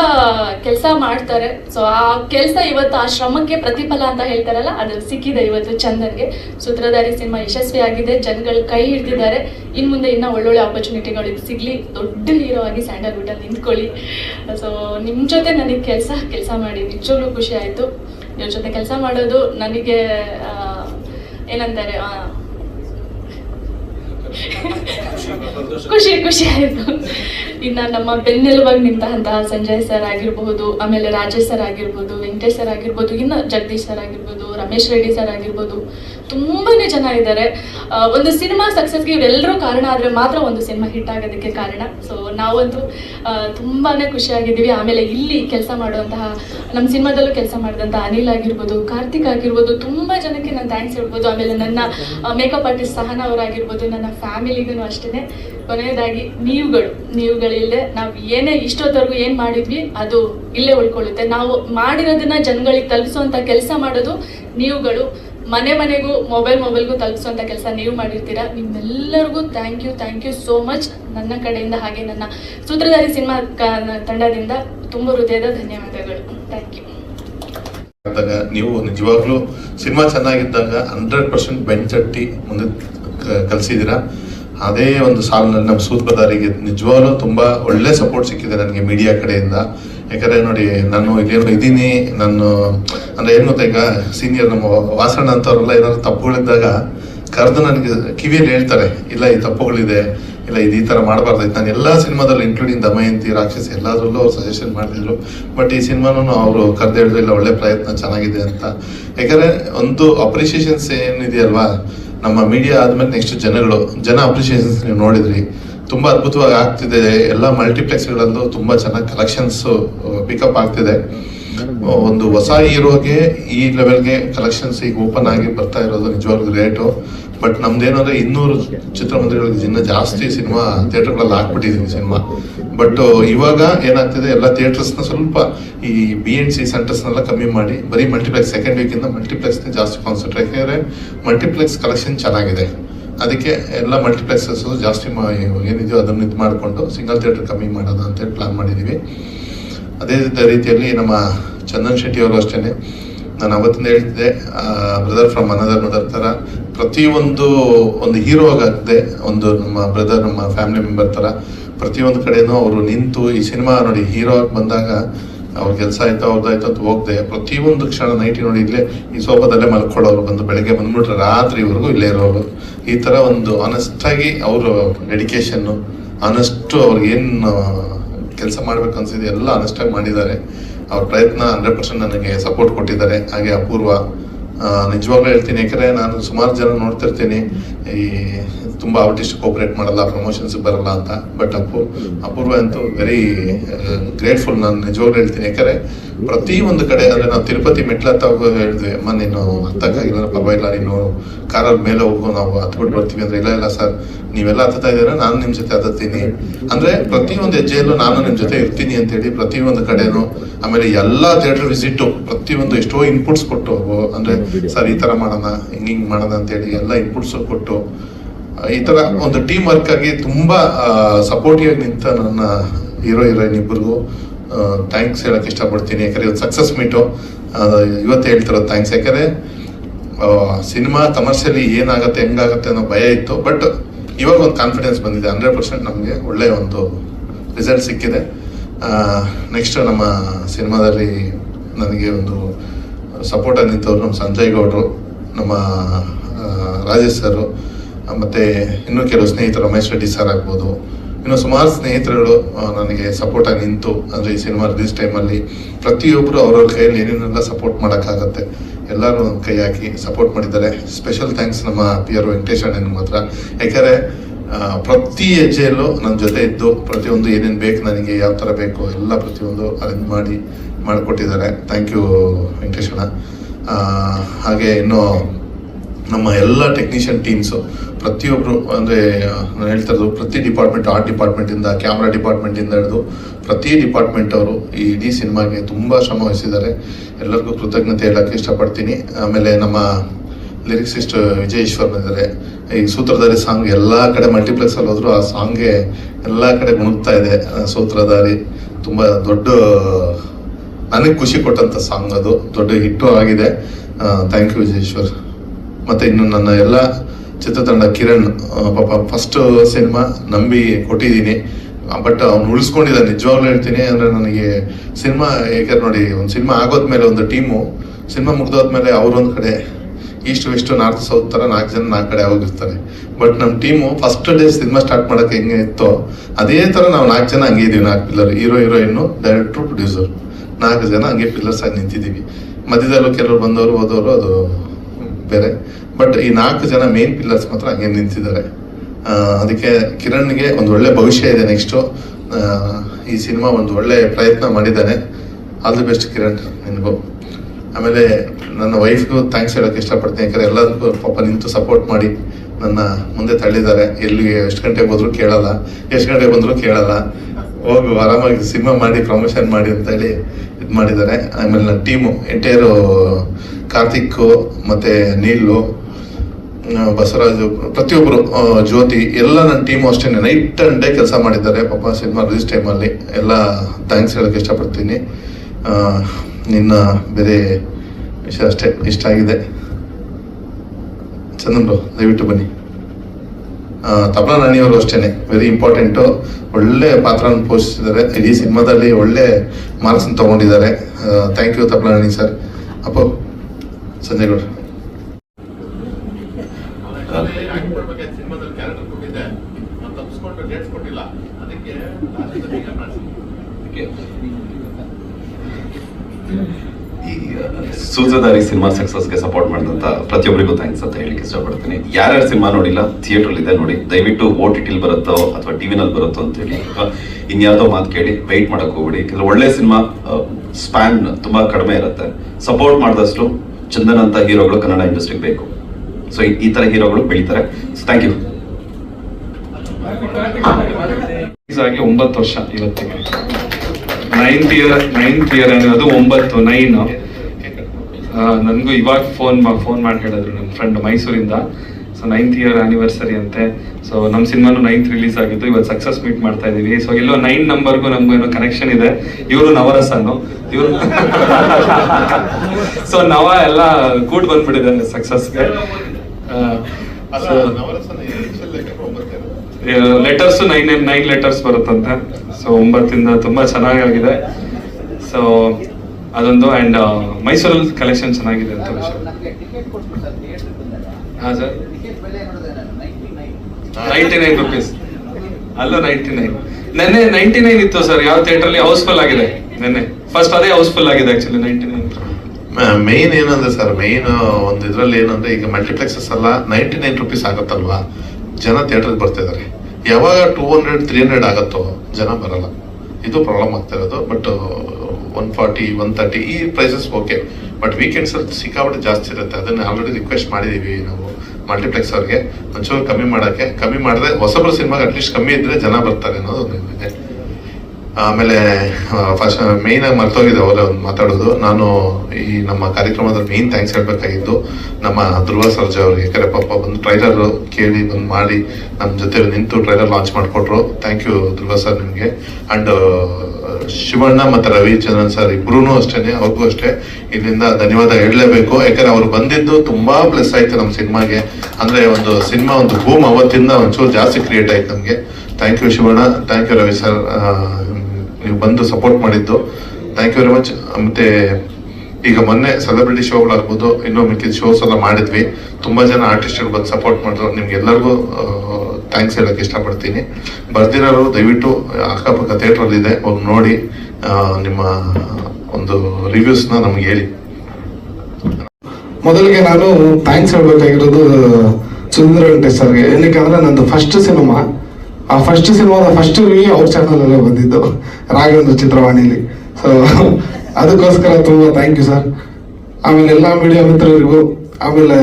ಕೆಲಸ ಮಾಡ್ತಾರೆ. ಸೊ ಆ ಕೆಲಸ ಇವತ್ತು ಆ ಶ್ರಮಕ್ಕೆ ಪ್ರತಿಫಲ ಅಂತ ಹೇಳ್ತಾರಲ್ಲ ಅದು ಸಿಕ್ಕಿದೆ ಇವತ್ತು ಚಂದನ್ಗೆ. ಸೂತ್ರಧಾರಿ ಸಿನಿಮಾ ಯಶಸ್ವಿಯಾಗಿದೆ ಜನಗಳು ಕೈ ಹಿಡಿದಿದ್ದಾರೆ. ಇನ್ನು ಮುಂದೆ ಇನ್ನೂ ಒಳ್ಳೊಳ್ಳೆ ಆಪರ್ಚುನಿಟಿಗಳು ಇದು ಸಿಗಲಿ. ದೊಡ್ಡ ಹೀರೋ ಆಗಿ ಸ್ಯಾಂಡಲ್ವುಡಲ್ಲಿ ನಿಂತ್ಕೊಳ್ಳಿ. ಸೊ ನಿಮ್ಮ ಜೊತೆ ನನಗೆ ಕೆಲಸ ಕೆಲಸ ಮಾಡಿ. ನಿಜವಾಗ್ಲೂ ಖುಷಿ ಆಯಿತು. ಇವ್ರ ಜೊತೆ ಕೆಲಸ ಮಾಡೋದು ನನಗೆ ಏನಂತಾರೆ ಖುಷಿ ಖುಷಿ ಆಯಿತು. ಇನ್ನು ನಮ್ಮ ಬೆನ್ನೆಲುವಾಗಿ ನಿಂತಹ ಸಂಜಯ್ ಸರ್ ಆಗಿರಬಹುದು, ಆಮೇಲೆ ರಾಜೇಶ್ ಸರ್ ಆಗಿರ್ಬೋದು ವೆಂಕಟೇಶ್ ಸರ್ ಆಗಿರ್ಬೋದು ಇನ್ನು ಜಗದೀಶ್ ಸರ್ ಆಗಿರ್ಬೋದು, ರಮೇಶ್ ರೆಡ್ಡಿ ಸರ್ ಆಗಿರ್ಬೋದು, ತುಂಬಾನೇ ಜನ ಇದ್ದಾರೆ. ಒಂದು ಸಿನಿಮಾ ಸಕ್ಸಸ್ಗೆ ಇವರೆಲ್ಲರೂ ಕಾರಣ ಆದರೆ ಮಾತ್ರ ಒಂದು ಸಿನಿಮಾ ಹಿಟ್ ಆಗೋದಕ್ಕೆ ಕಾರಣ. ಸೊ ನಾವಂತೂ ತುಂಬಾನೇ ಖುಷಿಯಾಗಿದ್ದೀವಿ. ಆಮೇಲೆ ಇಲ್ಲಿ ಕೆಲಸ ಮಾಡುವಂತಹ ನಮ್ಮ ಸಿನಿಮಾದಲ್ಲೂ ಕೆಲಸ ಮಾಡಿದಂತಹ ಅನಿಲ್ ಆಗಿರ್ಬೋದು, ಕಾರ್ತಿಕ್ ಆಗಿರ್ಬೋದು, ತುಂಬಾ ಜನಕ್ಕೆ ನಾನು ಥ್ಯಾಂಕ್ಸ್ ಹೇಳ್ಬೋದು. ಆಮೇಲೆ ನನ್ನ ಮೇಕಪ್ ಆರ್ಟಿಸ್ಟ್ ಸಹನ ಅವರಾಗಿರ್ಬೋದು, ನನ್ನ ಫ್ಯಾಮಿಲಿಗೂ ಅಷ್ಟೇ ಕೊನೆಯದಾಗಿ ನೀವುಗಳು, ನೀವುಗಳಿಲ್ಲದೆ ನಾವು ಏನೇ ಇಷ್ಟೊತ್ತವರೆಗೂ ಏನು ಮಾಡಿದ್ವಿ, ಅದು ಇಲ್ಲೇ ಉಳ್ಕೊಳ್ಳುತ್ತೆ. ನಾವು ಮಾಡಿರೋದನ್ನ ಜನಗಳಿಗೆ ತಲುಪಿಸುವಂಥ ಕೆಲಸ ಮಾಡೋದು ನೀವುಗಳು. ಮನೆ ಮನೆಗೂ, ಮೊಬೈಲ್ ಮೊಬೈಲ್ಗೂ ತಲುಪಿಸುವಂಥ ಕೆಲಸ ನೀವು ಮಾಡಿರ್ತೀರಾ? ನಿಮ್ಮೆಲ್ಲರಿಗೂ thank you thank you so much ನನ್ನ ಕಡೆಯಿಂದ ಹಾಗೆ ನನ್ನ ಸೂತ್ರಧಾರಿ ಸಿನಿಮಾ ತಂಡದಿಂದ ತುಂಬ ಹೃದಯದ ಧನ್ಯವಾದಗಳು. ಥ್ಯಾಂಕ್ ಯು ನೀವು ನಿಜವಾಗ್ಲೂ ಸಿನಿಮಾ ಚೆನ್ನಾಗಿದ್ದಾಗ ಹಂಡ್ರೆಡ್ ಪರ್ಸೆಂಟ್ ಬೆಂಚಟ್ಟಿ ಮುಂದೆ ಕಲ್ಸಿದ್ದೀರಾ ಅದೇ ಒಂದು ಸಾಲಿನಲ್ಲಿ ನಮ್ಮ ಸೂತ್ರಧಾರಿಗೆ ನಿಜವಾಗ್ಲೂ ತುಂಬ ಒಳ್ಳೆ ಸಪೋರ್ಟ್ ಸಿಕ್ಕಿದೆ ನನಗೆ ಮೀಡಿಯಾ ಕಡೆಯಿಂದ. ಯಾಕಂದ್ರೆ ನೋಡಿ, ನಾನು ಇಲ್ಲೇನೋ ಇದ್ದೀನಿ, ನಾನು, ಅಂದ್ರೆ ಏನು ಗೊತ್ತಾ ಸೀನಿಯರ್ ನಮ್ಮ ವಾಸಣ್ಣ ಅಂತವ್ರೆಲ್ಲ ಏನಾದ್ರು ತಪ್ಪುಗಳಿದ್ದಾಗ ಕರೆದು ನನಗೆ ಕಿವಿಯಲ್ಲಿ ಹೇಳ್ತಾರೆ, ಇಲ್ಲ ಈ ತಪ್ಪುಗಳಿದೆ, ಇಲ್ಲ ಇದು ಈ ಥರ ಮಾಡಬಾರ್ದಾಯ್ತು ನಾನು ಎಲ್ಲ ಸಿನಿಮಾದಲ್ಲಿ ಇನ್ಕ್ಲೂಡಿಂಗ್ ದಮಯಂತಿ, ರಾಕ್ಷಸಿ, ಎಲ್ಲದರಲ್ಲೂ ಅವ್ರು ಸಜೆಷನ್ ಮಾಡ್ತಿದ್ರು. ಬಟ್ ಈ ಸಿನಿಮಾನು ಅವರು ಕರೆದು ಹೇಳಿದ್ರು, ಇಲ್ಲ ಒಳ್ಳೆ ಪ್ರಯತ್ನ ಚೆನ್ನಾಗಿದೆ ಅಂತ. ಯಾಕಂದರೆ ಒಂದು ಅಪ್ರಿಷಿಯೇಷನ್ಸ್ ಏನಿದೆಯಲ್ವಾ ನಮ್ಮ ಮೀಡಿಯಾ ಆದಮೇಲೆ ನೆಕ್ಸ್ಟ್ ಜನಗಳು, ಜನ ಅಪ್ರಿಷಿಯೇಷನ್ಸ್ ನೀವು ನೋಡಿದ್ರಿ. ತುಂಬಾ ಅದ್ಭುತವಾಗಿ ಆಗ್ತಿದೆ. ಎಲ್ಲ ಮಲ್ಟಿಪ್ಲೆಕ್ಸ್ಗಳಲ್ಲೂ ತುಂಬಾ ಚೆನ್ನಾಗಿ ಕಲೆಕ್ಷನ್ಸ್ ಪಿಕಪ್ ಆಗ್ತಿದೆ. ಒಂದು ಹೊಸ ಹೀರೋಗೆ ಈ ಲೆವೆಲ್ಗೆ ಕಲೆಕ್ಷನ್ಸ್ ಈಗ ಓಪನ್ ಆಗಿ ಬರ್ತಾ ಇರೋದು ನಿಜವಾಗ್ಲೂ ಗ್ರೇಟು ಬಟ್ ನಮ್ದೇನು ಅಂದ್ರೆ ಇನ್ನೂರು ಚಿತ್ರಮಂದಿರಗಳಿಗೆ ಇನ್ನೂ ಜಾಸ್ತಿ ಸಿನಿಮಾ ಥಿಯೇಟರ್ಗಳಲ್ಲಿ ಹಾಕ್ಬಿಟ್ಟಿದೀವಿ ಸಿನಿಮಾ. ಬಟ್ ಇವಾಗ ಏನಾಗ್ತಿದೆ, ಎಲ್ಲ ಥಿಯೇಟರ್ಸ್ನ ಸ್ವಲ್ಪ ಈ ಬಿ ಎನ್ ಸಿ ಸೆಂಟರ್ಸ್ನೆಲ್ಲ ಕಮ್ಮಿ ಮಾಡಿ, ಬರೀ ಮಲ್ಟಿಪ್ಲೆಕ್ಸ್ ಸೆಕೆಂಡ್ ವೀಕಿಂದ ಮಲ್ಟಿಪ್ಲೆಕ್ಸ್ನೇ ಜಾಸ್ತಿ ಕಾನ್ಸಂಟ್ರೇಟ್ ಯಾಕೆಂದರೆ ಮಲ್ಟಿಪ್ಲೆಕ್ಸ್ ಕಲೆಕ್ಷನ್ ಚೆನ್ನಾಗಿದೆ. ಅದಕ್ಕೆ ಎಲ್ಲ ಮಲ್ಟಿಪ್ಲೆಕ್ಸಸ್ ಜಾಸ್ತಿ ಏನಿದೆಯೋ ಅದನ್ನ ಇದು ಮಾಡಿಕೊಂಡು ಸಿಂಗಲ್ ಥಿಯೇಟರ್ ಕಮ್ಮಿ ಮಾಡೋದು ಅಂತೇಳಿ ಪ್ಲಾನ್ ಮಾಡಿದ್ದೀವಿ ಅದೇ ರೀತಿಯಲ್ಲಿ ನಮ್ಮ ಚಂದನ್ ಶೆಟ್ಟಿ ಅವರು ಅಷ್ಟೇ ನಾನು ಅವತ್ತಿಂದ ಹೇಳ್ತಿದ್ದೆ ಬ್ರದರ್ ಫ್ರಮ್ ಅನದರ್ ಮದರ್ ಥರ ಪ್ರತಿಯೊಂದು ಒಂದು ಹೀರೋ ಆಗದೆ ಒಂದು ನಮ್ಮ ಬ್ರದರ್ ನಮ್ಮ ಫ್ಯಾಮಿಲಿ ಮೆಂಬರ್ ಥರ ಪ್ರತಿಯೊಂದು ಕಡೆನೂ ಅವರು ನಿಂತು ಈ ಸಿನಿಮಾ ನೋಡಿ ಹೀರೋ ಆಗಿ ಬಂದಾಗ ಅವ್ರ ಕೆಲಸ ಆಯ್ತು ಅವ್ರದ್ದಾಯ್ತು ಅಂತ ಹೋಗದೆ. ಪ್ರತಿಯೊಂದು ಕ್ಷಣ ನೈಟಿ ನೋಡಿ ಇಲ್ಲೇ ಈ ಸೋಫಾದಲ್ಲೇ ಮಲ್ಕೊಳ್ಳೋರು ಬಂದು ಬೆಳಗ್ಗೆ ಬಂದ್ಬಿಟ್ರೆ ರಾತ್ರಿವರೆಗೂ ಇಲ್ಲೇ ಇರೋರು. ಈ ಥರ ಒಂದು ಆನೆಸ್ಟಾಗಿ ಅವರು ಡೆಡಿಕೇಶನ್ನು ಅವ್ರಿಗೆ ಏನು ಕೆಲಸ ಮಾಡ್ಬೇಕು ಅನ್ಸಿದೆ ಎಲ್ಲ ಆನೆಸ್ಟಾಗಿ ಮಾಡಿದ್ದಾರೆ. ಅವ್ರ ಪ್ರಯತ್ನ ಹಂಡ್ರೆಡ್ ಪರ್ಸೆಂಟ್ ನನಗೆ ಸಪೋರ್ಟ್ ಕೊಟ್ಟಿದ್ದಾರೆ. ಹಾಗೆ ಅಪೂರ್ವ ನಿಜವಾಗ್ಲೂ ಹೇಳ್ತೀನಿ. ಯಾಕಂದ್ರೆ ನಾನು ಸುಮಾರು ಜನ ನೋಡ್ತಿರ್ತೀನಿ. ಈ, ತುಂಬ ಆರ್ಟಿಸ್ಟ್ ಕೋಪರೇಟ್ ಮಾಡಲ್ಲ ಪ್ರಮೋಷನ್ಸ್ ಬರಲ್ಲ ಅಂತ. ಬಟ್ ಅಪೂ, ಅಪೂರ್ವ ಅಂತೂ ವೆರಿ ಗ್ರೇಟ್ಫುಲ್ ನಾನು ನಿಜವಾಗ್ಲೂ ಹೇಳ್ತೀನಿ. ಯಾಕಂದ್ರೆ ಪ್ರತಿ ಒಂದು ಕಡೆ ಅಂದ್ರೆ ನಾವು ತಿರುಪತಿ ಮೆಟ್ಲ ಅಂತ ಹೇಳಿದ್ವಿ ಅಮ್ಮ, ನೀನು ಹತ್ತಕ್ಕಾಗಿಲ್ಲ ಪರವಾಗಿಲ್ಲ ನೀನು ಕಾರಲ್ಲಿ ಮೇಲೆ ಹೋಗೋ, ನಾವು ಹತ್ಬಿಟ್ಟು ಬರ್ತೀವಿ. ಅಂದ್ರೆ, ಇಲ್ಲ ಇಲ್ಲ, ಸರ್, ನೀವೆಲ್ಲ ಹತ್ತಾ ಇದ್ದೀರಾ? ನಾನು ನಿಮ್ ಜೊತೆ ಹತ್ತೀನಿ ಅಂದ್ರೆ, ಪ್ರತಿಯೊಂದು ಹೆಜ್ಜೆಯಲ್ಲೂ ನಾನು ನಿಮ್ ಜೊತೆ ಇರ್ತೀನಿ ಅಂತ ಹೇಳಿ ಪ್ರತಿಯೊಂದು ಕಡೆನು, ಆಮೇಲೆ ಎಲ್ಲಾ ಥಿಯೇಟರ್ ವಿಸಿಟ್ ಪ್ರತಿಯೊಂದು ಎಷ್ಟೋ ಇನ್ಪುಟ್ಸ್ ಕೊಟ್ಟು ಅಂದ್ರೆ, ಸರ್, ಈ ತರ ಮಾಡೋಣ, ಹಿಂಗ್ ಹಿಂಗ್ ಮಾಡೋಣ ಅಂತ ಹೇಳಿ ಎಲ್ಲ ಇನ್ಪುಟ್ಸ್ ಕೊಟ್ಟು, ಈ ತರ ಒಂದು ಟೀಮ್ ವರ್ಕ್ ಆಗಿ ತುಂಬಾ ಸಪೋರ್ಟಿವ್ ಆಗಿ ನಿಂತ ನನ್ನ ಹೀರೋ, ಹೀರೋಯಿನ್ ಇಬ್ಬರಿಗೂ ಥ್ಯಾಂಕ್ಸ್ ಹೇಳೋಕ್ಕೆ ಇಷ್ಟಪಡ್ತೀನಿ. ಯಾಕಂದರೆ ಇವತ್ತು ಸಕ್ಸಸ್ ಮೀಟು ಇವತ್ತು ಹೇಳ್ತಿರೋ ಥ್ಯಾಂಕ್ಸ್ ಯಾಕಂದರೆ ಸಿನಿಮಾ ಕಮರ್ಷಿಯಲಿ ಏನಾಗುತ್ತೆ, ಹೆಂಗಾಗುತ್ತೆ ಅನ್ನೋ ಭಯ ಇತ್ತು. ಬಟ್ ಇವಾಗ ಒಂದು ಕಾನ್ಫಿಡೆನ್ಸ್ ಬಂದಿದೆ. ಹಂಡ್ರೆಡ್ ಪರ್ಸೆಂಟ್ ನಮಗೆ ಒಳ್ಳೆಯ ಒಂದು ರಿಸಲ್ಟ್ ಸಿಕ್ಕಿದೆ. ನೆಕ್ಸ್ಟ್ ನಮ್ಮ ಸಿನಿಮಾದಲ್ಲಿ ನನಗೆ ಒಂದು ಸಪೋರ್ಟ್ ನಿಂತವ್ರು ನಮ್ಮ ಸಂಜಯ್ ಗೌಡರು, ನಮ್ಮ ರಾಜೇಶ್ ಸರ್ ಮತ್ತು ಇನ್ನೂ ಕೆಲವು ಸ್ನೇಹಿತರು, ರಮೇಶ್ ರೆಡ್ಡಿ ಸರ್ ಆಗ್ಬೋದು. ಇನ್ನು ಸುಮಾರು ಸ್ನೇಹಿತರುಗಳು ನನಗೆ ಸಪೋರ್ಟ್ ಆಗಿ ನಿಂತು, ಅಂದ್ರೆ ಈ ಸಿನಿಮಾ ರಿಲೀಸ್ ಟೈಮಲ್ಲಿ ಪ್ರತಿಯೊಬ್ಬರು ಅವ್ರವ್ರ ಕೈಯಲ್ಲಿ ಏನೇನೆಲ್ಲ ಸಪೋರ್ಟ್ ಮಾಡೋಕ್ಕಾಗತ್ತೆ ಎಲ್ಲರೂ ಒಂದು ಕೈ ಹಾಕಿ ಸಪೋರ್ಟ್ ಮಾಡಿದ್ದಾರೆ. ಸ್ಪೆಷಲ್ ಥ್ಯಾಂಕ್ಸ್ ನಮ್ಮ ಪಿ ಆರ್ ವೆಂಕಟೇಶ್ ಅಣ್ಣನ ಮಾತ್ರ. ಯಾಕಂದ್ರೆ ಪ್ರತಿ ಹೆಜ್ಜೆಯಲ್ಲೂ ನನ್ನ ಜೊತೆ ಇದ್ದು, ಪ್ರತಿಯೊಂದು ಏನೇನು ಬೇಕು ನನಗೆ, ಯಾವ ಥರ ಬೇಕು, ಎಲ್ಲ ಪ್ರತಿಯೊಂದು ಅರೇಂಜ್ ಮಾಡಿ, ಮಾಡಿಕೊಟ್ಟಿದ್ದಾರೆ. ಥ್ಯಾಂಕ್ ಯು ವೆಂಕಟೇಶ್ ಅಣ್ಣ. ಹಾಗೆ ಇನ್ನು ನಮ್ಮ ಎಲ್ಲ ಟೆಕ್ನಿಷಿಯನ್ ಟೀಮ್ಸು ಪ್ರತಿಯೊಬ್ಬರು ಅಂದರೆ, ನಾನು ಹೇಳ್ತಾ ಇರೋದು ಪ್ರತಿ ಡಿಪಾರ್ಟ್ಮೆಂಟ್ ಆರ್ಟ್ ಡಿಪಾರ್ಟ್ಮೆಂಟಿಂದ ಕ್ಯಾಮ್ರಾ ಡಿಪಾರ್ಟ್ಮೆಂಟಿಂದ ಹಿಡಿದು ಪ್ರತಿ ಡಿಪಾರ್ಟ್ಮೆಂಟ್ ಅವರು ಈ ಇಡೀ ಸಿನಿಮಾಗೆ ತುಂಬ ಶ್ರಮ ವಹಿಸಿದ್ದಾರೆ. ಎಲ್ಲರಿಗೂ ಕೃತಜ್ಞತೆ ಹೇಳೋಕ್ಕೆ ಇಷ್ಟಪಡ್ತೀನಿ. ಆಮೇಲೆ ನಮ್ಮ ಲಿರಿಕ್ಸಿಸ್ಟ್ ವಿಜಯ್ ಈಶ್ವರ್ ಬಂದಿದ್ದಾರೆ. ಈ ಸೂತ್ರಧಾರಿ ಸಾಂಗ್ ಎಲ್ಲ ಕಡೆ ಮಲ್ಟಿಪ್ಲೆಕ್ಸಲ್ಲಿ ಹೋದರೂ ಆ ಸಾಂಗ್ಗೆ ಎಲ್ಲ ಕಡೆ ಗುಣಗ್ತಾ ಇದೆ. ಸೂತ್ರಧಾರಿ ತುಂಬ ದೊಡ್ಡ, ನನಗೆ ಖುಷಿ ಕೊಟ್ಟಂಥ ಸಾಂಗ್ ಅದು. ದೊಡ್ಡ ಹಿಟ್ಟು ಆಗಿದೆ. Thank you Vijayeshwar. ಮತ್ತೆ ಇನ್ನು ನನ್ನ ಎಲ್ಲ ಚಿತ್ರತಂಡ ಕಿರಣ್ ಪಾಪ ಫಸ್ಟ್ ಸಿನಿಮಾ ನಂಬಿ ಕೊಟ್ಟಿದ್ದೀನಿ. ಬಟ್ ಅವ್ನು ಉಳಿಸ್ಕೊಂಡಿದ್ದ ನಿಜವಾಗ್ಲೂ ಹೇಳ್ತೀನಿ. ಅಂದ್ರೆ ನನಗೆ ಸಿನಿಮಾ ಯಾಕಂದ್ರೆ ನೋಡಿ, ಒಂದು ಸಿನಿಮಾ ಆಗೋದ್ಮೇಲೆ ಒಂದು ಟೀಮು ಸಿನಿಮಾ ಮುಗ್ದೋದ್ಮೇಲೆ ಅವರೊಂದು ಕಡೆ ಈಸ್ಟ್ ವೆಸ್ಟ್ ನಾರ್ತ್ ಸೌತ್ ಥರ ನಾಲ್ಕು ಜನ ನಾಲ್ಕು ಕಡೆ ಹೋಗಿರ್ತಾರೆ. ಬಟ್ ನಮ್ಮ team first day cinema start ಮಾಡೋಕೆ ಹೆಂಗೆ ಇತ್ತೋ, ಅದೇ ಥರ ನಾವು ನಾಲ್ಕು ಜನ ಹಂಗೆ ಇದೀವಿ ನಾಲ್ಕು pillar hero heroine director producer ನಾಲ್ಕು ಜನ ಹಂಗೆ ಪಿಲ್ಲರ್ಸ್ ಆಗಿ ನಿಂತಿದ್ದೀವಿ. ಮಧ್ಯದಲ್ಲೂ ಕೆಲವರು ಬಂದವರು ಹೋದವರು ಅದು ಬೇರೆ ಬಟ್ ಈ ನಾಲ್ಕು ಜನ ಮೇನ್ ಪಿಲ್ಲರ್ಸ್ ಮಾತ್ರ ಹಂಗೆ ನಿಂತಿದ್ದಾರೆ. ಅದಕ್ಕೆ ಕಿರಣ್ಗೆ ಒಂದು ಒಳ್ಳೆ ಭವಿಷ್ಯ ಇದೆ ನೆಕ್ಸ್ಟು ಈ ಸಿನಿಮಾ ಒಂದು ಒಳ್ಳೆ ಪ್ರಯತ್ನ ಮಾಡಿದ್ದಾನೆ. ಆಲ್ ದಿ ಬೆಸ್ಟ್ ಕಿರಣ್ ನಿನಗೂ. ಆಮೇಲೆ ನನ್ನ ವೈಫ್ಗೂ ಥ್ಯಾಂಕ್ಸ್ ಹೇಳೋಕ್ಕೆ ಇಷ್ಟಪಡ್ತೀನಿ. ಯಾಕಂದರೆ ಎಲ್ಲದಕ್ಕೂ ಪಾಪ ನಿಂತು ಸಪೋರ್ಟ್ ಮಾಡಿ ನನ್ನ ಮುಂದೆ ತಳ್ಳಿದ್ದಾರೆ. ಎಲ್ಲಿ ಎಷ್ಟು ಗಂಟೆಗೆ ಹೋದರೂ ಕೇಳಲ್ಲ. ಎಷ್ಟು ಗಂಟೆಗೆ ಬಂದರೂ ಕೇಳಲ್ಲ. ಹೋಗು ಆರಾಮಾಗಿ ಸಿನಿಮಾ ಮಾಡಿ ಪ್ರಮೋಷನ್ ಮಾಡಿ ಅಂತ ಹೇಳಿ ಇದು ಮಾಡಿದ್ದಾರೆ. ಆಮೇಲೆ ನನ್ನ ಟೀಮು ಎಂಟೈರು ಕಾರ್ತಿಕ್ ಮತ್ತೆ ನೀಲು ಬಸವರಾಜು ಪ್ರತಿಯೊಬ್ಬರು ಜ್ಯೋತಿ, ಎಲ್ಲ ನನ್ನ ಟೀಮು ಅಷ್ಟೇ ನೈಟ್ ಆ್ಯಂಡ್ ಡೇ ಕೆಲಸ ಮಾಡಿದ್ದಾರೆ. ಪಾಪ ಸಿನಿಮಾ ರಿಲೀಸ್ ಟೈಮಲ್ಲಿ ಎಲ್ಲ ಥ್ಯಾಂಕ್ಸ್ ಹೇಳೋಕ್ಕೆ ಇಷ್ಟಪಡ್ತೀನಿ. ನಿನ್ನ ಬೇರೆ ವಿಷಯ ಅಷ್ಟೇ ಇಷ್ಟ ಆಗಿದೆ. ಚಂದನ್ ದಯವಿಟ್ಟು ಬನ್ನಿ. ತಬಲಾ ನಾಣಿಯವರು ಅಷ್ಟೇನೆ. ವೆರಿ ಇಂಪಾರ್ಟೆಂಟು ಒಳ್ಳೆ ಪಾತ್ರನ ಪೋಷಿಸಿದ್ದಾರೆ. ಇಡೀ ಸಿನಿಮಾದಲ್ಲಿ ಒಳ್ಳೆ ಮಾರ್ಕ್ಸನ್ನು ತಗೊಂಡಿದ್ದಾರೆ. Thank you Tabla Nani sir ಅಪ್ಪ, ಸಂಜಯ್ ಗೌಡ್ರು. ಈ ಸೂತ್ರಧಾರಿ ಸಿನಿಮಾ ಸಕ್ಸಸ್ಗೆ ಸಪೋರ್ಟ್ ಮಾಡಿದಂತ ಪ್ರತಿಯೊಬ್ಬರಿಗೂ ಥ್ಯಾಂಕ್ಸ್ ಅಂತ ಹೇಳಿಕ್ಕೆ ಇಷ್ಟಪಡ್ತೀನಿ. ಯಾರ್ಯಾರು ಸಿನಿಮಾ ನೋಡಿಲ್ಲ ಥಿಯೇಟರ್ ಇದೆ ನೋಡಿ. ದಯವಿಟ್ಟು ಓ ಟಿ ಟಿಲ್ ಬರುತ್ತೋ ಅಥವಾ ಟಿವಿನಲ್ಲಿ ಬರುತ್ತೋ ಅಂತ ಹೇಳಿ. ಅಥವಾ ಇನ್ಯಾವುದೋ ಮಾತು ಕೇಳಿ ವೆಯ್ಟ್ ಮಾಡಕ್ ಹೋಗ್ಬಿಡಿ. ಯಾಕಂದ್ರೆ ಒಳ್ಳೆ ಸಿನಿಮಾ ಸ್ಪ್ಯಾನ್ ತುಂಬಾ ಕಡಿಮೆ ಇರುತ್ತೆ. ಸಪೋರ್ಟ್ ಮಾಡಿದಷ್ಟು ಚಂದನ್ ಅಂತ ಹೀರೋಗಳು ಕನ್ನಡ ಇಂಡಸ್ಟ್ರಿಗೆ ಬೇಕು. ಸೊ ಈ ತರ ಹೀರೋಗಳು ಬೆಳೀತಾರೆ. ಥ್ಯಾಂಕ್ ಯು ಆಗಿ ಒಂಬತ್ತು ವರ್ಷ ಇವತ್ತಿಗೆ. ನೈನ್ತ್ ಇಯರ್ ನೈನ್ತ್ ಇಯರ್ ಅನ್ನೋದು ಒಂಬತ್ತು ನೈನ್ ನನಗೂ ಇವಾಗ ಫೋನ್ ಫೋನ್ ಮಾಡಿ ಹೇಳಿದ್ರು ನನ್ನ ಫ್ರೆಂಡ್ ಮೈಸೂರಿಂದ. ಸೊ ನೈನ್ತ್ ಇಯರ್ ಆನಿವರ್ಸರಿ ಅಂತೆ. ಸೊ ನಮ್ಮ ಸಿನಿಮಾನು ನೈನ್ತ್ ರಿಲೀಸ್ ಆಗಿದ್ದು ಇವತ್ತು ಸಕ್ಸಸ್ ಮೀಟ್ ಮಾಡ್ತಾ ಇದ್ದೀವಿ ಸೊ ಎಲ್ಲೋ ನೈನ್ ನಂಬರ್ಗೂ ನಮಗೂ ಏನೋ ಕನೆಕ್ಷನ್ ಇದೆ. ಇವರು ನವರಸನ್ನು ಇವರು ಸೊ ನವ ಎಲ್ಲ ಕೂಡ್ ಬಂದ್ಬಿಟ್ಟಿದೆ ಸಕ್ಸಸ್ಗೆ ಲೆಟರ್ಸ್ ನೈನ್ ನೈನ್ ಲೆಟರ್ಸ್ ಬರುತ್ತಂತೆ. ಸೊ ಒಂಬತ್ತಿಂದ ತುಂಬಾ ಚೆನ್ನಾಗಿದೆ ಸೊ ಅದೊಂದು ಅಂಡ್ ಮೈಸೂರಲ್ಲಿ ಕಲೆಕ್ಷನ್ ಚೆನ್ನಾಗಿದೆ ಅಂತ ವಿಷಯ. ಹಾ ಸರ್ ನೈಂಟಿ ನೈನ್ ರುಪೀಸ್ ಅಲ್ಲೂ ನೈಂಟಿ ನೈನ್ ನೆನ್ನೆ ನೈಂಟಿ ನೈನ್ ಇತ್ತು ಸರ್ ಯಾವ ಥಿಯೇಟ್ರಲ್ಲಿ ಹೌಸ್ಫುಲ್ ಆಗಿದೆ. ನೆನ್ನೆ. ಫಸ್ಟ್ ಅದೇ ಹೌಸ್ಫುಲ್ ಆಗಿದೆ ಆಕ್ಚುಲಿ ನೈಂಟಿ ನೈನ್ ಮೇನ್ ಏನಂದ್ರೆ ಸರ್ ಮೇನ್ ಒಂದು ಇದ್ರಲ್ಲಿ ಏನಂದ್ರೆ, ಈಗ ಮಲ್ಟಿಪ್ಲೆಕ್ಸಸ್ ಎಲ್ಲ ನೈಂಟಿ ನೈನ್ ರುಪೀಸ್ ಆಗುತ್ತಲ್ವಾ? ಜನ ಥಿಯೇಟರ್ಗೆ ಬರ್ತಾ ಇದಾರೆ ಯಾವಾಗ ಟೂ ಹಂಡ್ರೆಡ್ ತ್ರೀ ಹಂಡ್ರೆಡ್ ಆಗುತ್ತೋ ಜನ ಬರಲ್ಲ. ಇದು ಪ್ರಾಬ್ಲಮ್ ಆಗ್ತಾ ಇರೋದು but one forty one thirty ಈ ಪ್ರೈಸಸ್ ಓಕೆ ಬಟ್ ವೀಕೆಂಡ್ಸ್ ಅಲ್ಲಿ ಸಿಕ್ಕಾಪಟ್ಟೆ ಜಾಸ್ತಿ ಇರುತ್ತೆ. ಅದನ್ನ ಆಲ್ರೆಡಿ ರಿಕ್ವೆಸ್ಟ್ ಮಾಡಿದೀವಿ ನಾವು. ಮಲ್ಟಿಪ್ಲೆಕ್ಸ್ ಅವ್ರಿಗೆ. ಒಂಚೂರು ಕಮ್ಮಿ ಮಾಡೋಕ್ಕೆ. ಕಮ್ಮಿ ಮಾಡಿದ್ರೆ ಹೊಸಬ್ರ ಸಿನಿಮಾಗೆ ಅಟ್ಲೀಸ್ಟ್ ಕಮ್ಮಿ ಇದ್ರೆ ಜನ ಬರ್ತಾರೆ ಅನ್ನೋದು ಇದೆ ಆಮೇಲೆ ಫಸ್ಟ್ ಆಗಿ ಮರ್ತೋಗಿದೆ ಅವರ ಮಾತಾಡೋದು. ನಾನು ಈ ನಮ್ಮ ಕಾರ್ಯಕ್ರಮದಲ್ಲಿ ಮೇಯ್ನ್ ಥ್ಯಾಂಕ್ಸ್ ಹೇಳ್ಬೇಕಾಗಿದ್ದು, ನಮ್ಮ ಧ್ರುವ ಸರ್ಜಾ ಅವ್ರಿಗೆ. ಯಾಕಂದ್ರೆ ಪಾಪ ಬಂದು ಟ್ರೈಲರ್ ಕೇಳಿ, ಬಂದು ಮಾಡಿ ನಮ್ಮ ಜೊತೆ ನಿಂತು ಟ್ರೈಲರ್ ಲಾಂಚ್ ಮಾಡಿಕೊಟ್ರು. ಥ್ಯಾಂಕ್ ಯು ಧ್ರುವ ಸರ್ ನಿಮಗೆ. ಅಂಡ್ ಶಿವಣ್ಣ ಮತ್ತು ರವಿಚಂದ್ರನ್ ಸರ್ ಇಬ್ಬರೂ ಅಷ್ಟೇ ಅವ್ರಿಗೂ ಅಷ್ಟೇ. ಇದರಿಂದ ಧನ್ಯವಾದ ಹೇಳಲೇಬೇಕು. ಯಾಕಂದ್ರೆ ಅವ್ರು ಬಂದಿದ್ದು ತುಂಬ ಪ್ಲಸ್ ಆಯಿತು ನಮ್ಮ ಸಿನಿಮಾಗೆ. ಅಂದರೆ ಒಂದು ಸಿನಿಮಾ, ಒಂದು ಭೂಮ್ ಅವತ್ತಿಂದ ಒಂಚೂರು ಜಾಸ್ತಿ ಕ್ರಿಯೇಟ್ ಆಯ್ತು ನಮಗೆ. Thank you Shivanna. Thank you Ravi sir ನೀವು ಬಂದು ಸಪೋರ್ಟ್ ಮಾಡಿದ್ದು. ಥ್ಯಾಂಕ್ ಯು ವೆರಿ ಮಚ್ ಮತ್ತೆ ಈಗ ಮೊನ್ನೆ ಸೆಲೆಬ್ರಿಟಿ ಶೋಗಳಾಗ್ಬೋದು ಇನ್ನೂ ಮಿಕ್ಕಿದ ಶೋಸ್ ಎಲ್ಲ ಮಾಡಿದ್ವಿ. ತುಂಬಾ ಜನ ಆರ್ಟಿಸ್ಟ್ಗಳು ಬಂದು ಸಪೋರ್ಟ್ ಮಾಡಿದ್ರು. ನಿಮ್ಗೆಲ್ಲರಿಗೂ ಥ್ಯಾಂಕ್ಸ್ ಹೇಳೋಕ್ಕೆ ಇಷ್ಟಪಡ್ತೀನಿ. ಬರ್ದಿರೋರು ದಯವಿಟ್ಟು ಅಕ್ಕಪಕ್ಕ ಥಿಯೇಟ್ರಲ್ಲಿದೆ ಹೋಗಿ ನೋಡಿ ನಿಮ್ಮ ಒಂದು ರಿವ್ಯೂಸ್ನ ನಮ್ಗೆ ಹೇಳಿ. ಮೊದಲಿಗೆ ನಾನು ಥ್ಯಾಂಕ್ಸ್ ಹೇಳ್ಬೇಕಾಗಿರೋದು ಸುಂದರ ವೆಂಕಟೇಶ್ ಸರ್ಗೆ ಏನಕ್ಕೆ ಅಂದ್ರೆ ನಂದು ಫಸ್ಟ್ ಸಿನಿಮಾ ಆ ಫಸ್ಟ್ ಸಿನಿಮಾದ ಫಸ್ಟ್ ರಿವ್ಯೂ ಅವ್ರ ಚಾನಲ್ ಅಲ್ಲೇ ಬಂದಿದ್ದು, ರಾಘವೇಂದ್ರ ಚಿತ್ರವಾಣಿಲಿ. ಸೊ ಅದಕ್ಕೋಸ್ಕರ ತುಂಬಾ ಥ್ಯಾಂಕ್ ಯು ಸರ್ ಆಮೇಲೆ ಎಲ್ಲ ಮೀಡಿಯಾ ಮಿತ್ರರಿಗೂ, ಆಮೇಲೆ,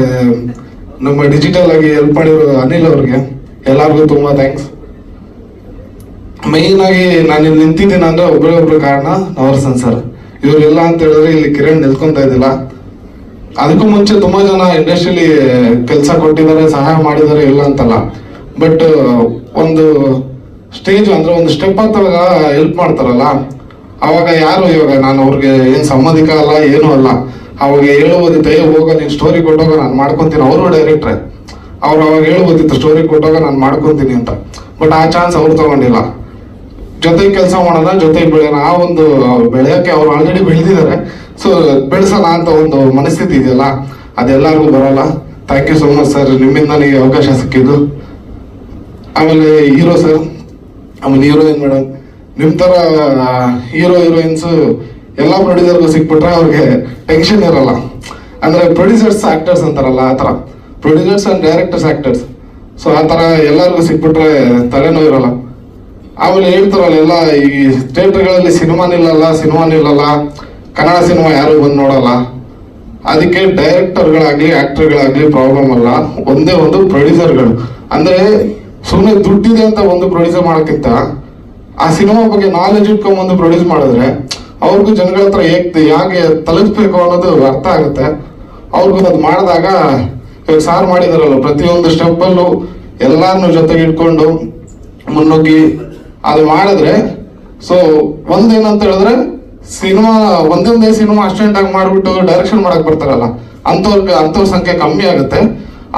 ನಮ್ಮ ಡಿಜಿಟಲ್ ಆಗಿ ಹೆಲ್ಪ್ ಮಾಡಿರೋ ಅನಿಲ್ ಅವ್ರಿಗೆ, ಎಲ್ಲರಿಗೂ ತುಂಬಾ ಥ್ಯಾಂಕ್ಸ್ ಮೇಯ್ನ್ ಆಗಿ ನಾನು ಇಲ್ಲಿ ನಿಂತಿದ್ದೀನಿ ಅಂದ್ರೆ ಒಬ್ಬರೇ ಒಬ್ರು ಕಾರಣ ನವರ್ಸನ್ ಸರ್ ಇವರೆಲ್ಲ ಅಂತ ಹೇಳಿದ್ರೆ ಇಲ್ಲಿ ಕಿರಣ್ ನಿಲ್ಕೊಂತ ಇದ್ದಿಲ್ಲ. ಅದಕ್ಕೂ ಮುಂಚೆ ತುಂಬಾ ಜನ ಇಂಡಸ್ಟ್ರಿಲಿ ಕೆಲಸ ಕೊಟ್ಟಿದ್ದಾರೆ, ಸಹಾಯ ಮಾಡಿದ್ದಾರೆ, ಇಲ್ಲ ಅಂತಲ್ಲ. ಬಟ್ ಒಂದು ಸ್ಟೇಜ್ ಅಂದ್ರೆ ಒಂದು ಸ್ಟೆಪ್ ಅಂತ ಹೆಲ್ಪ್ ಮಾಡ್ತಾರಲ್ಲ, ಅವಾಗ ಯಾರು ಇವಾಗ ನಾನು ಅವ್ರಿಗೆ ಏನು ಸಂಬಂಧಿಕ ಅಲ್ಲ, ಏನೂ ಅಲ್ಲ, ಅವಾಗ ಹೇಳುವುದಿತ್ತು ಏ ಹೋಗ, ನೀನು ಸ್ಟೋರಿ ಕೊಟ್ಟೋಗ ನಾನು ಮಾಡ್ಕೊತೀನಿ. ಅವರು ಡೈರೆಕ್ಟ್ರೆ ಅವ್ರು ಅವಾಗ ಹೇಳುವುದಿತ್ತು ಸ್ಟೋರಿ ಕೊಟ್ಟಾಗ ನಾನು ಮಾಡ್ಕೊತೀನಿ ಅಂತ. ಬಟ್ ಆ ಚಾನ್ಸ್ ಅವ್ರು ತಗೊಂಡಿಲ್ಲ. ಜೊತೆಗೆ ಕೆಲಸ ಮಾಡೋಣ ಜೊತೆಗೆ ಬೆಳೆಯೋಣ. ಆ ಒಂದು ಬೆಳೆಯೋಕೆ ಅವ್ರು ಆಲ್ರೆಡಿ ಬೆಳೆದಿದ್ದಾರೆ ಸೊ ಬೆಳೆಸೋಣ ಅಂತ ಒಂದು ಮನಸ್ಥಿತಿ ಇದೆಯಲ್ಲ, ಅದೆಲ್ಲರಿಗೂ ಬರಲ್ಲ. Thank you so much sir ನಿಮ್ಮಿಂದ ನನಗೆ ಅವಕಾಶ ಸಿಕ್ಕಿದ್ದು. ಆಮೇಲೆ ಹೀರೋ ಸರ್ ಆಮೇಲೆ ಹೀರೋಯಿನ್ ಮೇಡಮ್ ನಿಮ್ಮ ಥರ ಹೀರೋ ಹೀರೋಯಿನ್ಸ್ ಎಲ್ಲ ಪ್ರೊಡ್ಯೂಸರ್ಗೂ ಸಿಕ್ಬಿಟ್ರೆ ಅವ್ರಿಗೆ ಟೆನ್ಷನ್ ಇರಲ್ಲ. ಅಂದ್ರೆ ಪ್ರೊಡ್ಯೂಸರ್ಸ್ ಆಕ್ಟರ್ಸ್ ಅಂತಾರಲ್ಲ, ಆ ಥರ producers and directors actors so ಆ ಥರ ಎಲ್ಲರಿಗೂ ಸಿಕ್ಬಿಟ್ರೆ ತಲೆನೋವು ಇರಲ್ಲ. ಆಮೇಲೆ ಹೇಳ್ತಾರಲ್ಲ, ಎಲ್ಲ ಈ ಥಿಯೇಟರ್ಗಳಲ್ಲಿ ಸಿನಿಮಾ ನಿಲ್ಲಲ್ಲ ಸಿನಿಮಾ ನಿಲ್ಲಲ್ಲ. ಕನ್ನಡ ಸಿನಿಮಾ ಯಾರು ಬಂದು ನೋಡಲ್ಲ. ಅದಕ್ಕೆ ಡೈರೆಕ್ಟರ್ಗಳಾಗ್ಲಿ ಆಕ್ಟರ್ಗಳಾಗ್ಲಿ ಪ್ರಾಬ್ಲಮ್ ಅಲ್ಲ. ಒಂದೇ ಒಂದು ಪ್ರೊಡ್ಯೂಸರ್ಗಳು ಅಂದ್ರೆ ಸುಮ್ಮನೆ ದುಡ್ಡಿದೆ ಅಂತ ಒಂದು ಪ್ರೊಡ್ಯೂಸರ್ ಮಾಡೋಕ್ಕಿಂತ ಆ ಸಿನಿಮಾ ಬಗ್ಗೆ ನಾಲೆಜ್ ಇಟ್ಕೊಂಡ್ ಒಂದು ಪ್ರೊಡ್ಯೂಸ್ ಮಾಡಿದ್ರೆ ಅವ್ರಿಗೂ ಜನಗಳ ಹತ್ರ ಹೇಗೆ ಹೇಗೆ ತಲುಪಿಸ್ಬೇಕು ಅನ್ನೋದು ಅರ್ಥ ಆಗುತ್ತೆ. ಅವ್ರಿಗೂ ಅದು ಮಾಡಿದಾಗ ಇವಾಗ ಸಾರ್ ಮಾಡಿದಾರಲ್ಲ, ಪ್ರತಿಯೊಂದು ಸ್ಟೆಪ್ಪಲ್ಲೂ ಎಲ್ಲಾರನ್ನು ಜೊತೆಗೆ ಇಟ್ಕೊಂಡು ಮುನ್ನುಗ್ಗಿ ಅದು ಮಾಡಿದ್ರೆ ಸೊ ಒಂದೇನಂತ ಹೇಳಿದ್ರೆ ಸಿನಿಮಾ ಒಂದೊಂದೇ ಸಿನಿಮಾ ಅಸ್ಟೆಂಟ್ ಆಗಿ ಮಾಡಿಬಿಟ್ಟು ಡೈರೆಕ್ಷನ್ ಮಾಡಕ್ ಬರ್ತಾರಲ್ಲ, ಅಂಥವ್ರಿಗೆ ಅಂಥವ್ರ ಸಂಖ್ಯೆ ಕಮ್ಮಿ ಆಗುತ್ತೆ.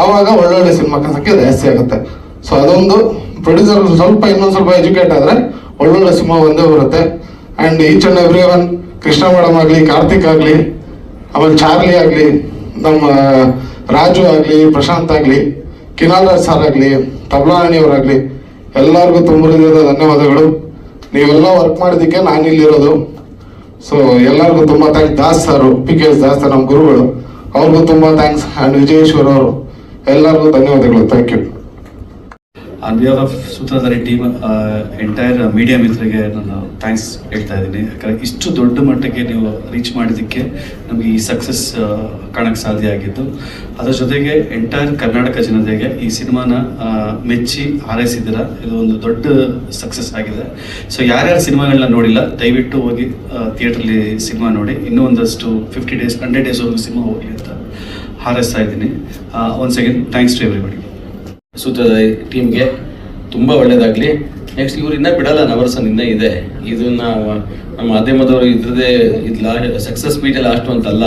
ಅವಾಗ ಒಳ್ಳೊಳ್ಳೆ ಸಿನಿಮಾ ಸಂಖ್ಯೆ ಜಾಸ್ತಿ ಆಗುತ್ತೆ. ಸೊ ಅದೊಂದು ಪ್ರೊಡ್ಯೂಸರ್ ಸ್ವಲ್ಪ ಇನ್ನೊಂದು ಸ್ವಲ್ಪ ಎಜುಕೇಟ್ ಆದ್ರೆ ಒಳ್ಳೊಳ್ಳೆ ಸಿನಿಮಾ ಒಂದೇ ಬರುತ್ತೆ. And each and every one Krishna madam ಆಗಲಿ, ಕಾರ್ತಿಕ್ ಆಗಲಿ, ಆಮೇಲೆ ಚಾರ್ಲಿ ಆಗಲಿ, ನಮ್ಮ, ರಾಜು ಆಗಲಿ, ಪ್ರಶಾಂತ್ ಆಗಲಿ, ಕಿನಾಲ್ ರಾಜ್ ಸರ್ ಆಗಲಿ ತಬ್ಲಾಣಿಯವರಾಗಲಿ ಎಲ್ಲರಿಗೂ ತುಂಬ ಧನ್ಯವಾದಗಳು. ನೀವೆಲ್ಲ ವರ್ಕ್ ಮಾಡಿದ್ದಕ್ಕೆ ನಾನು ಇಲ್ಲಿರೋದು. ಸೊ ಎಲ್ಲರಿಗೂ ತುಂಬ thanks Das sir P K S Das ನಮ್ಮ ಗುರುಗಳು. ಅವ್ರಿಗೂ ತುಂಬ ಥ್ಯಾಂಕ್ಸ್ ಆ್ಯಂಡ್ ವಿಜಯೇಶ್ವರ್ ಅವರು, ಎಲ್ಲರಿಗೂ ಧನ್ಯವಾದಗಳು. Thank you on behalf of Sutradhari team entire media ಮಿತ್ರರಿಗೆ ನಾನು ಥ್ಯಾಂಕ್ಸ್ ಹೇಳ್ತಾ ಇದ್ದೀನಿ. ಯಾಕಂದರೆ ಇಷ್ಟು ದೊಡ್ಡ ಮಟ್ಟಕ್ಕೆ ನೀವು ರೀಚ್ ಮಾಡಿದ್ದಕ್ಕೆ ನಮಗೆ ಈ ಸಕ್ಸಸ್ ಕಾಣಕ್ಕೆ ಸಾಧ್ಯ ಆಗಿದ್ದು. ಅದರ ಜೊತೆಗೆ ಎಂಟೈರ್ ಕರ್ನಾಟಕ ಜನತೆಗೆ ಈ ಸಿನಿಮಾನ ಮೆಚ್ಚಿ ಹಾರೈಸಿದ್ದೀರ? ಇದು ಒಂದು ದೊಡ್ಡ ಸಕ್ಸಸ್ ಆಗಿದೆ. ಸೊ ಯಾರ್ಯಾರು ಸಿನಿಮಾಗಳನ್ನ ನೋಡಿಲ್ಲ, ದಯವಿಟ್ಟು ಹೋಗಿ ಥಿಯೇಟ್ರಲ್ಲಿ ಸಿನಿಮಾ ನೋಡಿ. ಇನ್ನೂ ಒಂದಷ್ಟು ಫಿಫ್ಟಿ ಡೇಸ್ ಹಂಡ್ರೆಡ್ ಡೇಸ್ವರೆಗೂ ಸಿನಿಮಾ ಹೋಗಲಿ ಅಂತ ಹಾರೈಸ್ತಾ ಇದ್ದೀನಿ. One second thanks to everybody Sutradhari ಟೀಮ್ಗೆ ತುಂಬ ಒಳ್ಳೆಯದಾಗಲಿ ನೆಕ್ಸ್ಟ್ ಇವ್ರು ಇನ್ನೂ ಬಿಡಲ್ಲ ನವರ್ಸನ್ ಇನ್ನೂ ಇದೆ. ಇದನ್ನ ನಮ್ಮ ಮಾಧ್ಯಮದವರು ಇದ್ರದೇ ಇದು ಲಾ ಸಕ್ಸಸ್ ಮೀಟೇ ಲಾಸ್ಟು ಅಂತಲ್ಲ.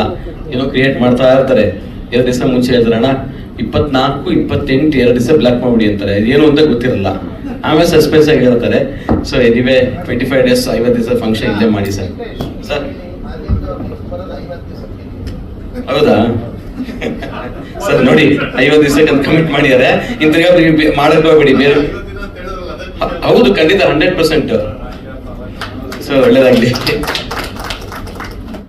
ಏನೋ ಕ್ರಿಯೇಟ್ ಮಾಡ್ತಾ ಇರ್ತಾರೆ. ಎರಡು ದಿವಸ ಮುಂಚೆ ಹೇಳ್ತಾರೆ ಅಣ್ಣ ಇಪ್ಪತ್ನಾಲ್ಕು ಇಪ್ಪತ್ತೆಂಟು ಎರಡು ದಿವಸ ಬ್ಲಾಕ್ ಮಾಡಿ ಅಂತಾರೆ. ಏನು ಅಂತ ಗೊತ್ತಿರಲ್ಲ. ಆಮೇಲೆ ಸಸ್ಪೆನ್ಸ್ ಆಗಿ ಹೇಳ್ತಾರೆ. So anyway twenty five days ಐವತ್ತು ದಿವಸ ಫಂಕ್ಷನ್ ಇಲ್ಲೇ ಮಾಡಿ ಸರ್. ಸರ್? ಹೌದಾ? ಸರ್, ನೋಡಿ, ಐವತ್ತು ದಿವಸಕ್ಕೆ ಅಂತ ಕಮಿಟ್ ಮಾಡಿದ್ದಾರೆ. ಇಂಥ ಮಾಡಕ್ ಹೋಗ್ಬೇಡಿ, ಬೇರೆ ಹೌದು, ಖಂಡಿತ ಹಂಡ್ರೆಡ್ ಪರ್ಸೆಂಟ್ ಸೊ ಒಳ್ಳೇದಾಗ್ಲಿ.